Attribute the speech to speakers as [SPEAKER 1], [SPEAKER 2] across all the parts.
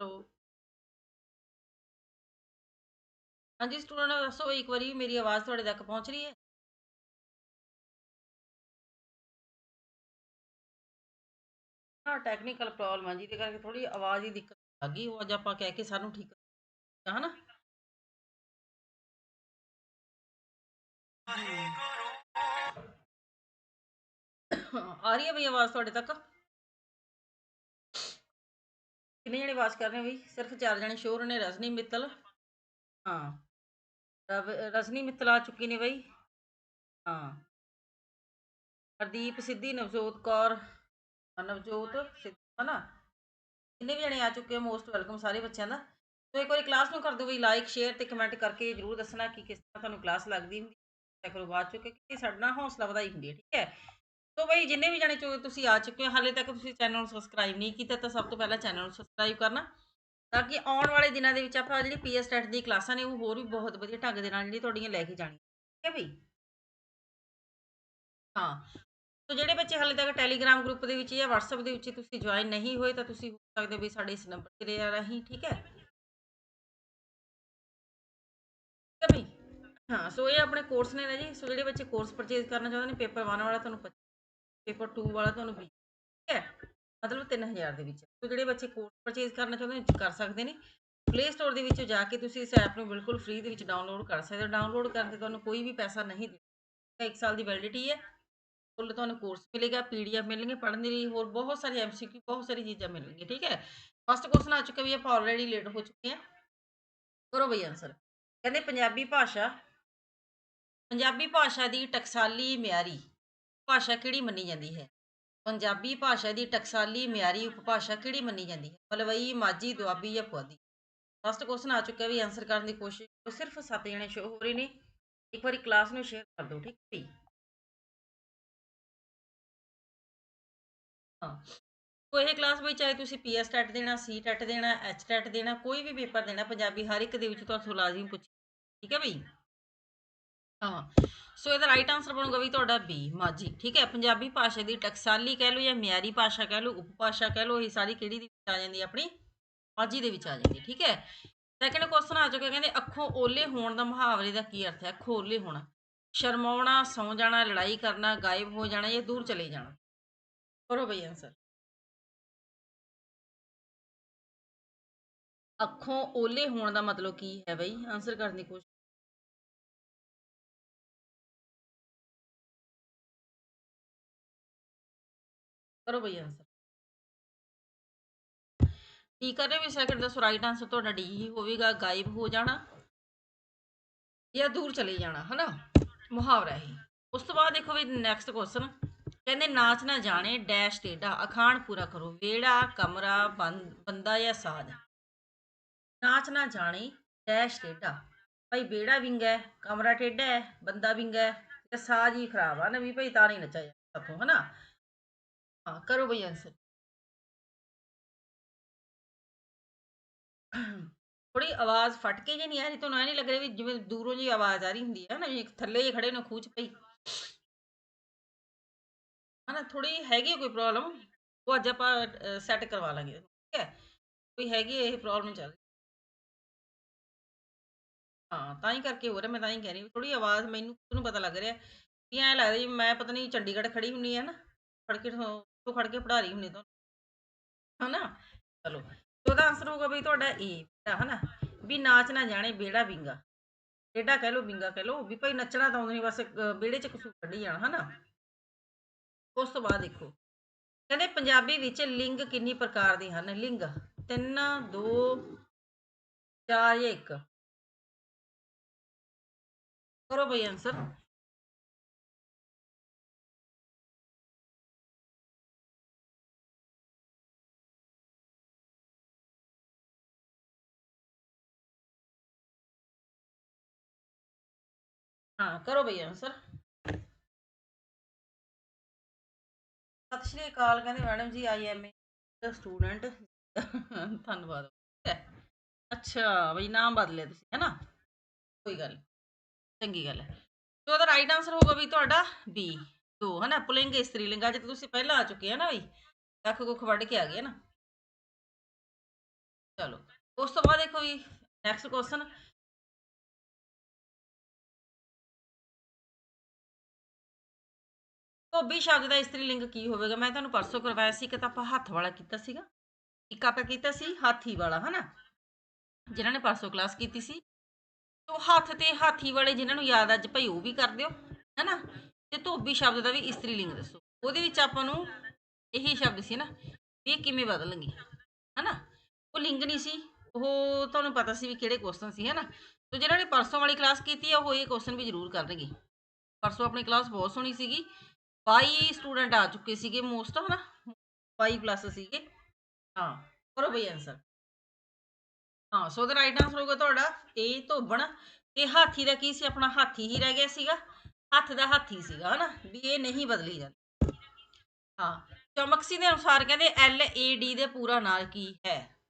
[SPEAKER 1] Hello ਹਾਂਜੀ student ਦੱਸੋ ਇੱਕ ਵਾਰੀ ਮੇਰੀ ਆਵਾਜ਼ ਤੁਹਾਡੇ ਤੱਕ ਪਹੁੰਚ ਰਹੀ ਹੈ? ਹਾਂ ਟੈਕਨੀਕਲ ਪ੍ਰੋਬਲਮ ਆ ਜਿਹਦੇ ਕਰਕੇ ਥੋੜੀ ਆਵਾਜ਼ ਦੀ ਦਿੱਕਤ ਆ ਗਈ, ਉਹ ਅੱਜ ਆਪਾਂ ਕਹਿ ਕੇ ਸਾਨੂੰ ਠੀਕ ਹੈ ਹਨਾ? ਆ ਰਹੀ ਹੈ ਬਈ ਆਵਾਜ਼ ਤੁਹਾਡੇ ਤੱਕ? ਕਿੰਨੇ ਜਣੇ ਆਵਾਜ਼ ਕਰ ਰਹੇ ਹੋ ਬਈ? ਸਿਰਫ ਚਾਰ ਜਣੇ ਸ਼ੋਰ ਨੇ, ਰਜਨੀ, ਮਿੱਤਲ। ਹਾਂ। ਰਜਨੀ, ਮਿੱਤਲ ਆ ਚੁੱਕੀ ਨੇ ਬਈ। ਹਾਂ। ਹਰਦੀਪ, ਸਿੱਧੀ, ਨਵਜੋਤ ਕੌਰ ਨਵਜੋਤ, ਸਿੱਧੂ, ਹਨਾ? ਜਿੰਨੇ ਵੀ ਜਣੇ ਆ ਚੁੱਕੇ ਹੋ ਮੋਸਟ ਵੈਲਕਮ ਸਾਰੇ ਬੱਚਿਆਂ ਦਾ। ਸੋ ਇੱਕ ਵਾਰੀ ਕਲਾਸ ਨੂੰ ਕਰ ਦਿਓ ਵੀ ਲਾਈਕ ਸ਼ੇਅਰ ਤੇ ਕਮੈਂਟ ਕਰਕੇ ਜਰੂਰ ਦੱਸਣਾ ਕਿ ਕਿਸ ਤਰ੍ਹਾਂ ਤੁਹਾਨੂੰ ਕਲਾਸ ਲੱਗਦੀ ਹੁੰਦੀ ਹੈ। ਕਰੋ ਬਾਅਦ ਚੋਂ ਕਿ ਸਾਡਾ ਨਾ ਹੌਸਲਾ ਵਧਾਈ ਹੁੰਦੀ ਹੈ, ਠੀਕ ਹੈ? ਸੋ ਬਈ ਜਿੰਨੇ ਵੀ ਜਾਣੇ ਚੋ, ਤੁਸੀਂ ਆ ਚੁੱਕੇ ਹੋ, ਹਾਲੇ ਤੱਕ ਤੁਸੀਂ ਚੈਨਲ ਨੂੰ ਸਬਸਕ੍ਰਾਈਬ ਨਹੀਂ ਕੀਤਾ ਤਾਂ ਸਭ ਤੋਂ ਪਹਿਲਾਂ ਚੈਨਲ ਨੂੰ ਸਬਸਕ੍ਰਾਈਬ ਕਰਨਾ ਤਾਂ ਕਿ ਆਉਣ ਵਾਲੇ ਦਿਨਾਂ ਦੇ ਵਿੱਚ ਆਪਾਂ ਜਿਹੜੀ ਪੀਐਸ ਟੈਟ ਦੀ ਕਲਾਸਾਂ ਨੇ ਉਹ ਹੋਰ ਵੀ ਬਹੁਤ ਵਧੀਆ ਢੰਗ ਦੇ ਨਾਲ ਜਿਹੜੀ ਤੁਹਾਡੀਆਂ ਲੈ ਕੇ ਜਾਣੀਆਂ। ਠੀਕ ਹੈ ਬਈ? ਹਾਂ। ਸੋ ਜਿਹੜੇ ਬੱਚੇ ਹਾਲੇ ਤੱਕ ਟੈਲੀਗ੍ਰਾਮ ਗਰੁੱਪ ਦੇ ਵਿੱਚ ਜਾਂ WhatsApp ਦੇ ਵਿੱਚ ਤੁਸੀਂ ਜੁਆਇਨ ਨਹੀਂ ਹੋਏ ਤਾਂ ਤੁਸੀਂ ਹੋ ਸਕਦੇ ਹੋ ਵੀ ਸਾਡੇ ਇਸ ਨੰਬਰ ਤੇ ਰਾਹੀਂ, ਠੀਕ ਹੈ? ਹਾਂ ਸੋ ਇਹ ਆਪਣੇ ਕੋਰਸ ਨੇ ਨਾ ਜੀ। ਸੋ ਜਿਹੜੇ ਬੱਚੇ ਕੋਰਸ ਪਰਚੇਜ਼ ਕਰਨਾ ਚਾਹੁੰਦੇ ਨੇ ਪੇਪਰ 1 ਵਾਲਾ ਤੁਹਾਨੂੰ ਪੇਪਰ 2 ਵਾਲਾ ਤੁਹਾਨੂੰ 20 ਠੀਕ ਹੈ, ਮਤਲਬ 3000 ਦੇ ਵਿੱਚ। ਸੋ ਜਿਹੜੇ ਬੱਚੇ ਕੋਰਸ ਪਰਚੇਜ਼ ਕਰਨਾ ਚਾਹੁੰਦੇ ਨੇ, ਕਰ ਸਕਦੇ ਨੇ। ਪਲੇ ਸਟੋਰ ਦੇ ਵਿੱਚੋਂ ਜਾ ਕੇ ਤੁਸੀਂ ਇਸ ਐਪ ਨੂੰ ਬਿਲਕੁਲ ਫ੍ਰੀ ਦੇ ਵਿੱਚ ਡਾਊਨਲੋਡ ਕਰ ਸਕਦੇ ਹੋ। ਡਾਊਨਲੋਡ ਕਰਕੇ ਤੁਹਾਨੂੰ ਕੋਈ ਵੀ ਪੈਸਾ ਨਹੀਂ ਦੇਣਾ ਇੱਕ ਸਾਲ ਦੀ ਵੈਲਿਡਿਟੀ ਹੈ। ਫੁੱਲ ਤੁਹਾਨੂੰ ਕੋਰਸ ਮਿਲੇਗਾ ਪੀਡੀਐਫ ਮਿਲਣਗੇ, ਪੜ੍ਹਨ ਦੇ ਲਈ ਹੋਰ ਬਹੁਤ ਸਾਰੇ ਐਮਸੀਕਿਊ ਬਹੁਤ ਸਾਰੀ ਚੀਜ਼ਾਂ ਮਿਲਣਗੀਆਂ, ਠੀਕ ਹੈ। ਫਸਟ ਕੁਐਸਚਨ ਆ ਚੁੱਕਾ ਵੀ ਆਪਾਂ ਆਲਰੇਡੀ ਲੇਟ ਹੋ ਚੁੱਕੇ ਹਾਂ। ਕਰੋ ਬਈ ਆਨਸਰ ਕਹਿੰਦੇ ਪੰਜਾਬੀ ਭਾਸ਼ਾ ਪੰਜਾਬੀ ਭਾਸ਼ਾ ਦੀ ਟਕਸਾਲੀ ਮਿਆਰੀ। ਭਾਸ਼ਾ ਕਿਹੜੀ ਮੰਨੀ ਜਾਂਦੀ ਹੈ? ਪੰਜਾਬੀ ਭਾਸ਼ਾ ਦੀ ਟਕਸਾਲੀ ਮਿਆਰੀ ਉਪਭਾਸ਼ਾ ਕਿਹੜੀ ਮੰਨੀ ਜਾਂਦੀ ਹੈ? ਮਲਵਈ, ਮਾਝੀ, ਦੁਆਬੀ ਜਾਂ ਪੁਆਧੀ? ਫਸਟ ਕੁਐਸਚਨ ਆ ਚੁੱਕਾ ਵੀ ਆਨਸਰ ਕਰਨ ਦੀ ਕੋਸ਼ਿਸ਼ ਕਰੋ। ਸਿਰਫ 7 ਜਣੇ ਸ਼ੋ ਹੋ ਰਹੇ ਨੇ। ਇੱਕ ਵਾਰੀ ਕਲਾਸ ਨੂੰ ਸ਼ੇਅਰ ਕਰ ਦਿਓ, ਠੀਕ ਹੈ ਹਾਂ। ਕੋਈ ਕਲਾਸ ਵਿੱਚ ਚਾਹੇ ਤੁਸੀਂ ਪੀਐਸ ਟੈਟ ਦੇਣਾ ਸੀ ਟੈਟ ਦੇਣਾ ਐਚ ਟੈਟ ਦੇਣਾ, ਕੋਈ ਵੀ ਪੇਪਰ ਦੇਣਾ, ਪੰਜਾਬੀ ਹਰ ਇੱਕ ਦੇ ਵਿੱਚ ਤੁਹਾਨੂੰ ਲਾਜ਼ਮੀ ਪੁੱਛ ਠੀਕ ਹੈ ਬਈ? ਹਾਂ। ਸੋ ਇਹਦਾ ਰਾਈਟ ਆਨਸਰ ਬਣੂਗਾ ਵੀ ਤੁਹਾਡਾ ਬੀ ਮਾਝੀ, ਠੀਕ ਹੈ? ਪੰਜਾਬੀ ਭਾਸ਼ਾ ਦੀ ਟਕਸਾਲੀ ਕਹਿ ਲਓ ਜਾਂ ਮਿਆਰੀ ਭਾਸ਼ਾ ਕਹਿ ਲਓ, ਉਪਭਾਸ਼ਾ ਕਹਿ ਲਓ, ਇਹ ਸਾਰੀ ਕਿਹੜੀ ਦੇ ਵਿੱਚ ਆ ਜਾਂਦੀ ਹੈ? ਆਪਣੀ ਮਾਝੀ ਦੇ ਵਿੱਚ ਆ ਜਾਂਦੀ ਹੈ, ਠੀਕ ਹੈ? ਸੈਕੰਡ ਕੁਐਸਚਨ ਆ ਚੁੱਕਿਆ, ਕਹਿੰਦੇ ਅੱਖੋਂ ਓਲੇ ਹੋਣ ਦਾ ਮੁਹਾਵਰੇ ਦਾ ਕੀ ਅਰਥ ਹੈ? ਅੱਖੋਂ ਓਲੇ ਹੋਣਾ, ਸ਼ਰਮਾਉਣਾ, ਸੌ ਜਾਣਾ, ਲੜਾਈ ਕਰਨਾ, ਗਾਇਬ ਹੋ ਜਾਣਾ ਜਾਂ ਦੂਰ ਚਲੇ ਜਾਣਾ? ਕਰੋ ਬਈ ਆਨਸਰ ਅੱਖੋਂ ਓਲੇ ਹੋਣ ਦਾ ਮਤਲਬ ਕੀ ਹੈ ਬਈ? ਆਨਸਰ ਕਰਨ ਦੀ ਕੋਸ਼ਿਸ਼ ਕਰੋ ਬਈ ਆਨਸਰ ਠੀਕ ਕਰ ਰਹੇ ਵੀ ਸੈਕਿੰਡ ਦੱਸੋ ਰਾਈਟ ਆਨਸਰ ਤੁਹਾਡਾ ਡੀ ਹੀ ਹੋਵੇਗਾ, ਗਾਇਬ ਹੋ ਜਾਣਾ ਜਾਂ ਦੂਰ ਚਲੇ ਜਾਣਾ, ਹਨਾ? ਮੁਹਾਵਰਾ ਇਹ। ਉਸ ਤੋਂ ਬਾਅਦ ਦੇਖੋ ਵੀ ਨੈਕਸਟ ਕੁਐਸਚਨ ਕਹਿੰਦੇ ਨਾਚ ਨਾ ਜਾਣੇ ਡੈਸ਼ ਟੇਡਾ ਅਖਾਣ ਪੂਰਾ ਕਰੋ ਵੇੜਾ ਕਮਰਾ ਬੰਦ- ਬੰਦਾ ਜਾਂ ਸਾਜ। ਨਾਚ ਨਾ ਜਾਣੇ ਡੈਸ਼ ਟੇਡਾ ਭਾਈ ਵੇੜਾ ਵਿੰਗਾ ਹੈ ਕਮਰਾ ਟੇਡਾ ਹੈ ਬੰਦਾ ਵਿੰਗਾ ਹੈ ਤੇ ਸਾਜ ਹੀ ਖਰਾਬ ਆ ਨਾ ਭਾਈ ਤਾਂ ਨਹੀਂ ਨੱਚਿਆ ਜਾਂਦਾ ਸਾਥੋਂ ਹਨਾ? ਹਾਂ ਕਰੋ ਬਈ ਆਨਸਰ ਥੋੜੀ ਆਵਾਜ਼ ਫਟ ਕੇ ਜੇ ਨਹੀਂ ਆ ਰਹੀ, ਤੁਹਾਨੂੰ ਐ ਨਹੀਂ ਲੱਗ ਰਿਹਾ ਵੀ ਜਿਵੇਂ ਦੂਰੋਂ ਜੀ ਆਵਾਜ਼ ਆ ਰਹੀ ਹੁੰਦੀ ਹੈ ਨਾ, ਵੀ ਥੱਲੇ ਜੇ ਖੜੇ ਨੇ ਖੂਚ ਪਈ। ਹਨਾ ਥੋੜੀ ਹੈਗੀ ਕੋਈ ਪ੍ਰੋਬਲਮ ਉਹ ਅੱਜ ਆਪਾਂ ਸੈੱਟ ਕਰਵਾ ਲਾਂਗੇ, ਠੀਕ ਹੈ? ਕੋਈ ਹੈਗੀ ਇਹ ਪ੍ਰੋਬਲਮ ਚੱਲ ਹਾਂ, ਤਾਂ ਹੀ ਕਰਕੇ ਹੋ ਰਿਹਾ, ਮੈਂ ਤਾਂ ਹੀ ਕਹਿ ਰਹੀ ਥੋੜੀ ਆਵਾਜ਼ ਮੈਨੂੰ ਤੁਹਾਨੂੰ ਪਤਾ ਲੱਗ ਰਿਹਾ ਕਿ ਐ ਲੱਗਦਾ ਜੀ ਮੈਂ ਪਤਾ ਨਹੀਂ ਚੰਡੀਗੜ੍ਹ ਖੜੀ ਹੁੰਨੀ ਹੈ ਨਾ। ਖੜ ਕੇ ਤੋਂ ਖੜ ਕੇ ਪੜ੍ਹਾ ਰਹੀ ਹੁੰਨੀ ਤੁਹਾਨੂੰ ਹਨਾ? ਚਲੋ ਉਹਦਾ ਆਨਸਰ ਹੋਊਗਾ ਬਈ ਤੁਹਾਡਾ ਏ ਹਨਾ? ਵੀ ਨਾਚ ਨਾ ਜਾਣੇ, ਬੇੜਾ ਵਿੰਗਾ ਟੇਡਾ ਕਹਿ ਲਓ ਵਿੰਗਾ ਕਹਿ ਲਓ, ਵੀ ਭਾਈ ਨੱਚਣਾ ਤਾਂ ਆਉਂਦਾ ਨਹੀਂ ਬਸ ਬੇੜੇ 'ਚ ਕਸੂ ਕੱਢੀ ਜਾਣਾ, ਹਨਾ? ਉਸ ਤੋਂ ਬਾਅਦ ਦੇਖੋ। ਕਹਿੰਦੇ ਪੰਜਾਬੀ ਵਿੱਚ ਲਿੰਗ ਕਿੰਨੀ ਪ੍ਰਕਾਰ ਦੇ ਹਨ? ਲਿੰਗ ਤਿੰਨ, ਦੋ, ਚਾਰ ਜਾਂ ਇੱਕ। ਕਰੋ ਬਈ ਆਨਸਰ ਹਾਂ, ਕਰੋ ਬਈ ਆਨਸਰ ਸਤਿ ਸ਼੍ਰੀ ਅਕਾਲ, ਕਹਿੰਦੇ ਮੈਡਮ ਜੀ ਆਈ ਐਮ ਏ ਸਟੂਡੈਂਟ ਧੰਨਵਾਦ। ਠੀਕ ਅੱਛਾ, ਬਈ ਨਾਮ ਬਦਲਿਆ ਤੁਸੀਂ ਹੈ ਨਾ ਕੋਈ ਗੱਲ ਨੀ। ਚੰਗੀ ਗੱਲ ਹੈ। ਤੇ ਉਹਦਾ ਰਾਈਟ ਆਨਸਰ ਹੋਊਗਾ ਵੀ ਤੁਹਾਡਾ ਬੀ ਦੋ ਹੈ ਨਾ ਪੁਲਿੰਗ ਇਸਤਰੀ ਲਿੰਗ ਅੱਜ ਤੁਸੀਂ ਪਹਿਲਾਂ ਆ ਚੁੱਕੇ ਆ ਨਾ ਬਈ। ਅੱਖ ਕੁੱਖ ਵੱਢ ਕੇ ਆ ਗਏ ਨਾ। ਚਲੋ, ਉਸ ਤੋਂ ਬਾਅਦ ਦੇਖੋ ਜੀ ਨੈਕਸਟ ਕੁਐਸਚਨ ਧੋਬੀ ਸ਼ਬਦ ਦਾ ਇਸਤਰੀ ਲਿੰਗ ਕੀ ਹੋਵੇਗਾ? ਮੈਂ ਤੁਹਾਨੂੰ ਪਰਸੋਂ ਕਰਵਾਇਆ ਸੀ ਕਿ ਤਾਂ ਆਪਾਂ ਹੱਥ ਵਾਲਾ ਕੀਤਾ ਸੀਗਾ। ਇੱਕ ਆਪਾਂ ਕੀਤਾ ਸੀ ਹਾਥੀ ਵਾਲਾ, ਹਨਾ? ਜਿਨ੍ਹਾਂ ਨੇ ਪਰਸੋਂ ਕਲਾਸ ਕੀਤੀ ਸੀ। ਤੋ ਹੱਥ ਤੇ ਹਾਥੀ ਵਾਲੇ ਜਿਨ੍ਹਾਂ ਨੂੰ ਯਾਦ ਅੱਜ ਭਾਈ ਉਹ ਵੀ ਕਰ ਦਿਓ, ਹਨਾ? ਤੇ ਧੋਬੀ ਸ਼ਬਦ ਦਾ ਵੀ ਇਸਤਰੀ ਲਿੰਗ ਦੱਸੋ। ਉਹਦੇ ਵਿੱਚ ਆਪਾਂ ਨੂੰ ਇਹੀ ਸ਼ਬਦ ਸੀ ਨਾ, ਵੀ ਇਹ ਕਿਵੇਂ ਬਦਲਣਗੇ, ਹਨਾ? ਉਹ ਲਿੰਗ ਨਹੀਂ ਸੀ, ਉਹ ਤੁਹਾਨੂੰ ਪਤਾ ਸੀ ਵੀ ਕਿਹੜੇ ਕੁਐਸਚਨ ਸੀ, ਹਨਾ? ਤੋ ਜਿਨ੍ਹਾਂ ਨੇ ਪਰਸੋਂ ਵਾਲੀ ਕਲਾਸ ਕੀਤੀ ਆ, ਉਹ ਇਹ ਕੁਐਸਚਨ ਵੀ ਜ਼ਰੂਰ ਕਰਨਗੇ। ਪਰਸੋਂ ਆਪਣੀ ਕਲਾਸ ਬਹੁਤ ਸੋਹਣੀ ਸੀਗੀ। 22 ਸਟੂਡੈਂਟ ਆ ਚੁੱਕੇ ਸੀਗੇ ਮੋਸਟ ਹਨਾ? 22 ਪਲੱਸ ਸੀਗੇ। ਹਾਂ, ਕਰੋ ਬਈ ਆਨਸਰ ਹਾਂ ਸੋ ਦਾ ਰਾਈਟ ਆਨਸਰ ਹੋਊਗਾ ਤੁਹਾਡਾ ਇਹ ਧੋਬਣ। ਤੇ ਹਾਥੀ ਦਾ ਕੀ ਸੀ? ਆਪਣਾ ਹਾਥੀ ਹੀ ਰਹਿ ਗਿਆ ਸੀਗਾ। ਹੱਥ ਦਾ ਹਾਥੀ ਸੀਗਾ, ਹਨਾ? ਵੀ ਇਹ ਨਹੀਂ ਬਦਲੀ ਜਾਂਦੀ। ਹਾਂ, ਚਮਕਸੀ ਦੇ ਅਨੁਸਾਰ ਕਹਿੰਦੇ ਐਲ ਏ ਡੀ ਦੇ ਪੂਰਾ ਨਾਂ ਕੀ ਹੈ?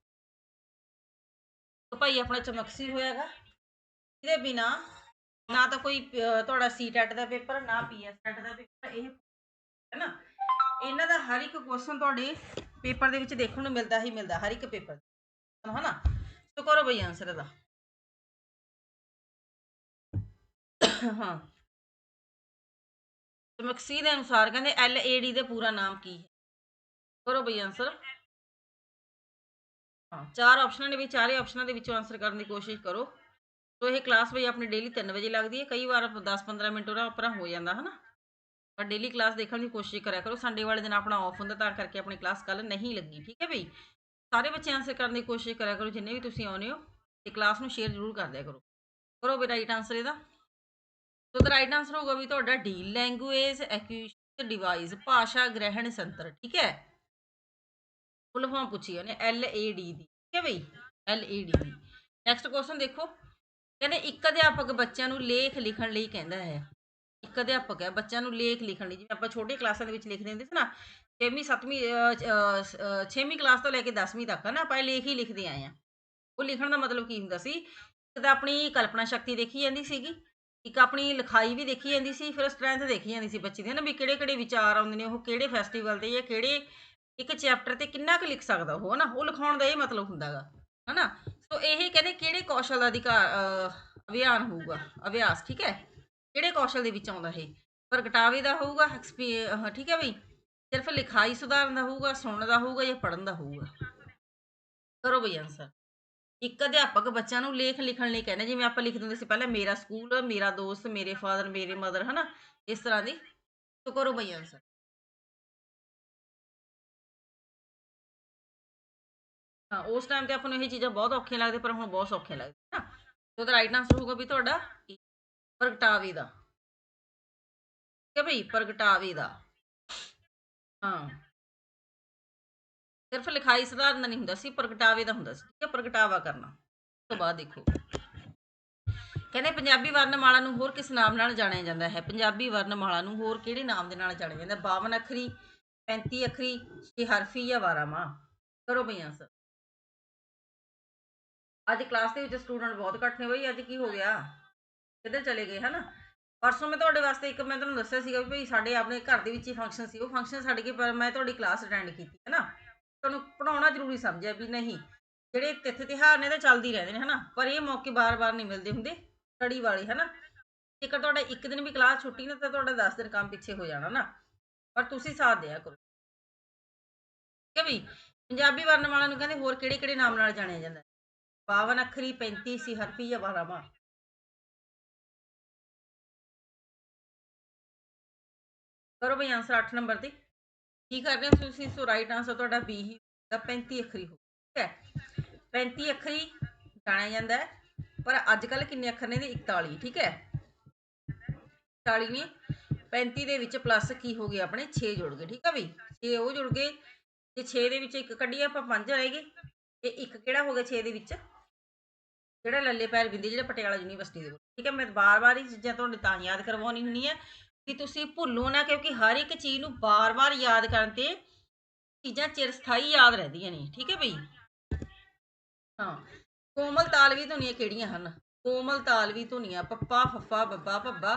[SPEAKER 1] ਭਾਈ ਆਪਣਾ ਚਮਕਸੀ ਹੋਇਆਗਾ। ਇਹਦੇ ਬਿਨਾ ਨਾ ਤਾਂ ਕੋਈ ਅਹ, ਤੁਹਾਡਾ ਸੀ ਟੈਟ ਦਾ ਪੇਪਰ ਨਾ ਪੀ ਐਸ ਦਾ ਪੇਪਰ ਇਹ ਹੈ ਨਾ ਇਹਨਾਂ ਦਾ ਹਰ ਇੱਕ ਕੁਐਸਚਨ ਤੁਹਾਡੇ ਪੇਪਰ ਦੇ ਵਿੱਚ ਦੇਖਣ ਨੂੰ ਮਿਲਦਾ ਹੀ ਮਿਲਦਾ ਹਰ ਇੱਕ ਪੇਪਰ ਹੈ ਨਾ ਸੋ ਕਰੋ ਬਈ ਆਨਸਰ ਇਹਦਾ। ਹਾਂ। ਚਮਕਸੀ ਦੇ ਅਨੁਸਾਰ ਕਹਿੰਦੇ ਐਲ ਏ ਡੀ ਦੇ ਪੂਰਾ ਨਾਮ ਕੀ ਹੈ? ਕਰੋ ਬਈ ਆਨਸਰ ਹਾਂ ਚਾਰ ਆਪਸ਼ਨਾਂ ਨੇ ਵੀ ਚਾਰੇ ਆਪਸ਼ਨਾਂ ਦੇ ਵਿੱਚੋਂ ਆਨਸਰ ਕਰਨ ਦੀ ਕੋਸ਼ਿਸ਼ ਕਰੋ। ਸੋ ਇਹ ਕਲਾਸ ਬਈ ਆਪਣੀ ਡੇਲੀ 3 ਵਜੇ ਲੱਗਦੀ ਹੈ, ਕਈ ਵਾਰ 10-15 ਮਿੰਟ ਉਹਦਾ ਉੱਪਰ ਹੋ ਜਾਂਦਾ, ਹਨਾ? ਪਰ ਡੇਲੀ ਕਲਾਸ ਦੇਖਣ ਦੀ ਕੋਸ਼ਿਸ਼ ਕਰਿਆ ਕਰੋ ਸੰਡੇ ਵਾਲੇ ਦਿਨ ਆਪਣਾ ਆਫ ਹੁੰਦਾ, ਤਾਂ ਕਰਕੇ ਆਪਣੀ ਕਲਾਸ ਕੱਲ ਨਹੀਂ ਲੱਗੀ, ਠੀਕ ਹੈ ਬਈ? ਸਾਰੇ ਬੱਚੇ ਆਨਸਰ ਕਰਨ ਦੀ ਕੋਸ਼ਿਸ਼ ਕਰਿਆ ਕਰੋ, ਜਿੰਨੇ ਵੀ ਤੁਸੀਂ ਆਉਨੇ ਹੋ, ਤੇ ਕਲਾਸ ਨੂੰ ਸ਼ੇਅਰ ਜ਼ਰੂਰ ਕਰ ਦਿਆ ਕਰੋ। ਕਰੋ ਵੀ ਰਾਈਟ ਆਨਸਰ ਇਹਦਾ। ਸੋ ਦਾ ਰਾਈਟ ਆਨਸਰ ਹੋਊਗਾ ਵੀ ਤੁਹਾਡਾ ਡੀ ਲੈਂਗੁਏਜ ਐਕਿਊਸ਼ਨ ਡਿਵਾਈਸ ਭਾਸ਼ਾ ਗ੍ਰਹਿਣ ਸੰਤਰ, ਠੀਕ ਹੈ? ਫੁੱਲ ਫਾਰਮ ਪੁੱਛੀ ਉਹਨੇ ਐਲ ਏ ਡੀ ਦੀ, ਠੀਕ ਹੈ ਬਈ? ਐਲ ਏ ਡੀ ਦੀ। ਨੈਕਸਟ ਕੁਐਸਚਨ ਦੇਖੋ। ਕਹਿੰਦੇ ਇੱਕ ਅਧਿਆਪਕ ਬੱਚਿਆਂ ਨੂੰ ਲੇਖ ਲਿਖਣ ਲਈ ਕਹਿੰਦਾ ਹੈ। ਇੱਕ ਅਧਿਆਪਕ ਹੈ, ਬੱਚਿਆਂ ਨੂੰ ਲੇਖ ਲਿਖਣ ਲਈ। ਜਿਵੇਂ ਆਪਾਂ ਛੋਟੇ ਕਲਾਸਾਂ ਦੇ ਵਿੱਚ ਲਿਖਦੇ ਹੁੰਦੇ ਸੀ ਨਾ 6ਵੀਂ 7ਵੀਂ 6ਵੀਂ ਕਲਾਸ ਤੋਂ ਲੈ ਕੇ 10ਵੀਂ ਤੱਕ ਨਾ ਆਪਾਂ ਲੇਖ ਹੀ ਲਿਖਦੇ ਆਏ ਆ ਉਹ ਲਿਖਣ ਦਾ ਮਤਲਬ ਕੀ ਹੁੰਦਾ ਸੀ, ਇੱਕ ਤਾਂ ਆਪਣੀ ਕਲਪਨਾ ਸ਼ਕਤੀ ਦੇਖੀ ਜਾਂਦੀ ਸੀਗੀ, ਇੱਕ ਆਪਣੀ ਲਿਖਾਈ ਵੀ ਦੇਖੀ ਜਾਂਦੀ ਸੀ, ਫਿਰ ਸਟਰੈਂਥ ਦੇਖੀ ਜਾਂਦੀ ਸੀ ਬੱਚੇ ਦੀ ਨਾ ਵੀ ਕਿਹੜੇ ਕਿਹੜੇ ਵਿਚਾਰ ਆਉਂਦੇ ਨੇ, ਉਹ ਕਿਹੜੇ ਫੈਸਟੀਵਲ ਤੇ ਜਾਂ ਕਿਹੜੇ, ਇੱਕ ਚੈਪਟਰ ਤੇ ਕਿੰਨਾ ਕੁ ਲਿਖ ਸਕਦਾ ਉਹ ਨਾ ਉਹ ਲਿਖਾਉਣ ਦਾ ਇਹ ਮਤਲਬ ਹੁੰਦਾਗਾ ਹਨਾ। ਸੋ ਇਹ ਕਹਿੰਦੇ ਕਿਹੜੇ ਕੌਸ਼ਲ ਦਾ ਅਧਿਕਾਰ ਅਭਿਆਨ ਹੋਊਗਾ? ਅਭਿਆਸ, ਠੀਕ ਹੈ? ਕਿਹੜੇ ਕੌਸ਼ਲ ਦੇ ਵਿੱਚ ਆਉਂਦਾ ਇਹ? ਪ੍ਰਗਟਾਵੇ ਦਾ ਹੋਊਗਾ, ਐਕਸਪੀ ਠੀਕ ਹੈ ਬਈ? ਸਿਰਫ ਲਿਖਾਈ ਸੁਧਾਰਨ ਦਾ ਹੋਊਗਾ, ਸੁਣਨ ਦਾ ਹੋਊਗਾ ਜਾਂ ਪੜਨ ਦਾ ਹੋਊਗਾ? ਕਰੋ ਬਈ ਆਨਸਰ ਇੱਕ ਅਧਿਆਪਕ ਬੱਚਿਆਂ ਨੂੰ ਲੇਖ ਲਿਖਣ ਲਈ ਕਹਿੰਦੇ, ਜਿਵੇਂ ਆਪਾਂ ਲਿਖ ਦਿੰਦੇ ਸੀ ਪਹਿਲਾਂ, ਮੇਰਾ ਸਕੂਲ ਮੇਰਾ ਦੋਸਤ, ਮੇਰੇ ਫਾਦਰ ਮੇਰੇ ਮਦਰ ਹਨਾ? ਇਸ ਤਰ੍ਹਾਂ ਦੀ। ਸੋ ਕਰੋ ਬਈ ਆਨਸਰ ਹਾਂ, ਉਸ ਟਾਈਮ ਤੇ ਆਪਾਂ ਨੂੰ ਇਹ ਚੀਜ਼ਾਂ ਬਹੁਤ ਔਖੀਆਂ ਲੱਗਦੀਆਂ, ਪਰ ਹੁਣ ਬਹੁਤ ਸੌਖੀਆਂ ਲੱਗਦੀਆਂ ਨਾ। ਸੋ ਦਾ ਰਾਈਟ ਆਨਸਰ ਹੋਊਗਾ ਵੀ ਤੁਹਾਡਾ ਪ੍ਰਗਟਾਵੇ ਦਾ। ਠੀਕ ਹੈ ਭਈ ਪ੍ਰਗਟਾਵੇ ਦਾ। ਹਾਂ। ਸਿਰਫ ਲਿਖਾਈ ਸਧਾਰਨ ਨਹੀਂ ਹੁੰਦਾ ਸੀ, ਪ੍ਰਗਟਾਵੇ ਦਾ ਹੁੰਦਾ ਸੀ, ਠੀਕ ਹੈ, ਪ੍ਰਗਟਾਵਾ ਕਰਨਾ। ਉਸ ਤੋਂ ਬਾਅਦ ਦੇਖੋ। ਕਹਿੰਦੇ ਪੰਜਾਬੀ ਵਰਣਮਾਲਾ ਨੂੰ ਹੋਰ ਕਿਸ ਨਾਮ ਨਾਲ ਜਾਣਿਆ ਜਾਂਦਾ ਹੈ? ਪੰਜਾਬੀ ਵਰਣਮਾਲਾ ਨੂੰ ਹੋਰ ਕਿਹੜੇ ਨਾਮ ਦੇ ਨਾਲ ਜਾਣਿਆ ਜਾਂਦਾ? 52 ਅੱਖਰੀ 35 ਅੱਖਰੀ 6 ਹਰਫੀ ਜਾਂ 12 ਮਾਹ ਕਰੋ ਬਈ ਆਨਸਰ ਅੱਜ ਕਲਾਸ ਦੇ ਵਿੱਚ ਸਟੂਡੈਂਟ ਬਹੁਤ ਘੱਟ ਨੇ ਬਈ ਅੱਜ ਕੀ ਹੋ ਗਿਆ? ਕਿੱਧਰ ਚਲੇ ਗਏ, ਹਨਾ? ਪਰਸੋਂ ਮੈਂ ਤੁਹਾਡੇ ਵਾਸਤੇ ਇੱਕ, ਮੈਂ ਤੁਹਾਨੂੰ ਦੱਸਿਆ ਸੀਗਾ ਵੀ ਭਈ ਸਾਡੇ ਆਪਣੇ ਘਰ ਦੇ ਵਿੱਚ ਹੀ ਫੰਕਸ਼ਨ ਸੀ, ਉਹ ਫੰਕਸ਼ਨ ਛੱਡ ਕੇ ਪਰ ਮੈਂ ਤੁਹਾਡੀ ਕਲਾਸ ਅਟੈਂਡ ਕੀਤੀ ਹੈ ਨਾ ਤੁਹਾਨੂੰ ਪੜਾਉਣਾ ਜ਼ਰੂਰੀ ਸਮਝਿਆ ਵੀ ਨਹੀਂ, ਜਿਹੜੇ ਤਿੱਥ ਤਿਉਹਾਰ ਨੇ ਤਾਂ ਚੱਲਦੀ ਰਹਿੰਦੇ ਨੇ, ਹਨਾ? ਪਰ ਇਹ ਮੌਕੇ ਬਾਰ-ਬਾਰ ਨਹੀਂ ਮਿਲਦੇ ਹੁੰਦੇ, ਸਟੱਡੀ ਵਾਲੇ, ਹਨਾ? ਜੇਕਰ ਤੁਹਾਡਾ ਇੱਕ ਦਿਨ ਵੀ ਕਲਾਸ ਛੁੱਟੀ ਨਾ, ਤਾਂ ਤੁਹਾਡਾ 10 ਦਿਨ ਕੰਮ ਪਿੱਛੇ ਹੋ ਜਾਣਾ ਨਾ ਪਰ ਤੁਸੀਂ ਸਾਥ ਦਿਆ ਕਰੋ। ਠੀਕ ਹੈ ਵੀ ਪੰਜਾਬੀ ਵਰਣਮਾਲਾ ਨੂੰ ਕਹਿੰਦੇ ਹੋਰ ਕਿਹੜੇ-ਕਿਹੜੇ ਨਾਮ ਨਾਲ ਜਾਣਿਆ ਜਾਂਦਾ? ਹੈ 52 ਅੱਖਰੀ 35 ਸੀ ਹਰਫੀ ਜਾਂ 12 ਮਾਹ ਕਰੋ ਬਈ ਆਨਸਰ 8 ਨੰਬਰ ਤੇ ਕੀ ਕਰ ਰਹੇ ਹੋ ਤੁਸੀਂ ਸੋ ਰਾਈਟ ਆਨਸਰ ਤੁਹਾਡਾ ਬੀ ਹੀ ਦਾ 35 ਅੱਖਰੀ ਹੋ ਠੀਕ ਹੈ 35 ਅੱਖਰੀ ਜਾਣਿਆ ਜਾਂਦਾ ਪਰ ਅੱਜ ਕੱਲ ਕਿੰਨੇ ਅੱਖਰ ਨੇ ਇਹਦੇ 41 ਠੀਕ ਹੈ 41 ਨੇ 35 ਦੇ ਵਿੱਚ ਪਲੱਸ ਕੀ ਹੋ ਗਏ ਆਪਣੇ 6 ਜੁੜ ਗਏ ਠੀਕ ਹੈ ਬਈ 6 ਉਹ ਜੁੜ ਗਏ ਤੇ 6 ਦੇ ਵਿੱਚ ਇੱਕ ਕੱਢੀਏ ਆਪਾਂ 5 ਰਹਿ ਗਏ ਤੇ ਇੱਕ ਕਿਹੜਾ ਹੋ ਗਿਆ 6 ਦੇ ਵਿੱਚ ਜਿਹੜਾ ਲੱਲੇ ਪੈਰ ਬਿੰਦੀ ਜਿਹੜਾ ਪਟਿਆਲਾ ਯੂਨੀਵਰਸਿਟੀ ਦੇ ਠੀਕ ਹੈ, ਮੈਂ ਬਾਰ-ਬਾਰ ਹੀ ਚੀਜ਼ਾਂ ਤੁਹਾਨੂੰ ਤਾਂ ਯਾਦ ਕਰਵਾਉਣੀ ਹੁੰਦੀ ਹੈ ਕਿ ਤੁਸੀਂ ਭੁੱਲੋ ਨਾ ਕਿਉਂਕਿ ਹਰ ਇੱਕ ਚੀਜ਼ ਨੂੰ ਬਾਰ-ਬਾਰ ਯਾਦ ਕਰਨ ਤੇ ਚੀਜ਼ਾਂ ਚਿਰਸਥਾਈ ਯਾਦ ਰਹਿੰਦੀਆਂ ਨੇ, ਠੀਕ ਹੈ ਬਈ? ਹਾਂ, ਕੋਮਲ ਤਾਲਵੀ ਧੁਨੀਆਂ ਕਿਹੜੀਆਂ ਹਨ? ਕੋਮਲ ਤਾਲਵੀ ਧੁਨੀਆਂ, ਪੱਪਾ, ਫੱਫਾ, ਬੱਬਾ, ਭੱਬਾ,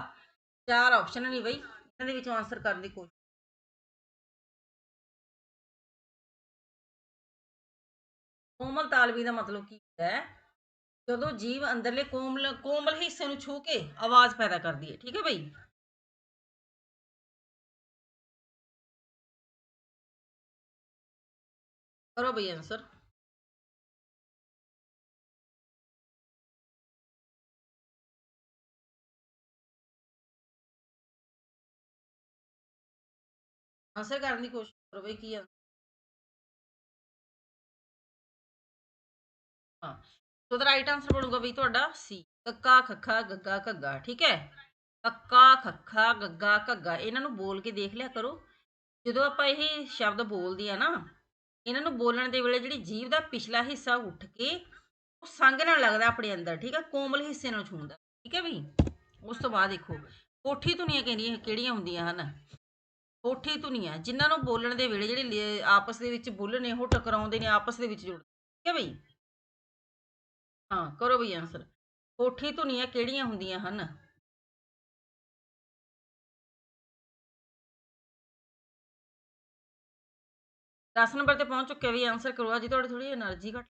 [SPEAKER 1] ਚਾਰ ਆਪਸ਼ਨ ਨੇ ਬਈ, ਇਹਨਾਂ ਦੇ ਵਿੱਚੋਂ ਆਨਸਰ ਕਰਨ ਦੀ ਕੋਸ਼ਿਸ਼। ਕੋਮਲ ਤਾਲਵੀ ਦਾ ਮਤਲਬ ਕੀ ਹੁੰਦਾ ਹੈ? ਜਦੋਂ ਜੀਵ ਅੰਦਰਲੇ ਕੋਮਲ ਕੋਮਲ ਹਿੱਸੇ ਨੂੰ ਛੂ ਕੇ ਆਵਾਜ਼ ਪੈਦਾ ਕਰਦੀ ਹੈ, ਠੀਕ ਹੈ ਬਈ? ਕਰੋ ਬਈ ਆਨਸਰ ਆਨਸਰ ਕਰਨ ਦੀ ਕੋਸ਼ਿਸ਼ ਕਰੋ ਬਈ ਕੀ ਆ। ਹਾਂ। ਸੋ ਦਾ ਰਾਈਟ ਆਨਸਰ ਬਣੂਗਾ ਵੀ ਤੁਹਾਡਾ ਸੀ ਕੱਕਾ, ਖੱਖਾ, ਗੱਗਾ, ਘੱਗਾ, ਠੀਕ ਹੈ? ਕੱਕਾ, ਖੱਖਾ, ਗੱਗਾ, ਘੱਗਾ, ਇਹਨਾਂ ਨੂੰ ਬੋਲ ਕੇ ਦੇਖ ਲਿਆ ਕਰੋ। ਜਦੋਂ ਆਪਾਂ ਇਹ ਸ਼ਬਦ ਬੋਲਦੇ ਆ ਨਾ, ਇਹਨਾਂ ਨੂੰ ਬੋਲਣ ਦੇ ਵੇਲੇ ਜਿਹੜੀ ਜੀਭ ਦਾ ਪਿਛਲਾ ਹਿੱਸਾ ਉੱਠ ਕੇ ਉਹ ਸੰਗ ਨਾਲ ਲੱਗਦਾ ਆਪਣੇ ਅੰਦਰ, ਠੀਕ ਹੈ? ਕੋਮਲ ਹਿੱਸੇ ਨਾਲ ਛੂੰਦਾ ਠੀਕ ਹੈ ਬਈ? ਉਸ ਤੋਂ ਬਾਅਦ ਦੇਖੋ, ਕੋਠੀ ਧੁਨੀਆਂ ਕਿਹੜੀਆਂ ਕਿਹੜੀਆਂ ਹੁੰਦੀਆਂ ਹਨ? ਕੋਠੀ ਧੁਨੀਆਂ, ਜਿਨ੍ਹਾਂ ਨੂੰ ਬੋਲਣ ਦੇ ਵੇਲੇ ਜਿਹੜੇ ਆਪਸ ਦੇ ਵਿੱਚ ਬੁੱਲ ਨੇ, ਉਹ ਟਕਰਾਉਂਦੇ ਨੇ, ਆਪਸ ਦੇ ਵਿੱਚ ਜੁੜਦੇ ਠੀਕ ਹੈ ਬਈ? ਹਾਂ, ਕਰੋ ਬਈ ਆਨਸਰ ਕੋਠੀ ਧੁਨੀਆਂ ਕਿਹੜੀਆਂ ਹੁੰਦੀਆਂ ਹਨ? ਦਸ ਨੰਬਰ ਤੇ ਪਹੁੰਚ ਚੁੱਕੇ ਵੀ ਆਨਸਰ ਕਰੋ। ਜੀ ਤੁਹਾਡੀ ਥੋੜੀ એનર્ਜੀ ਘਟ।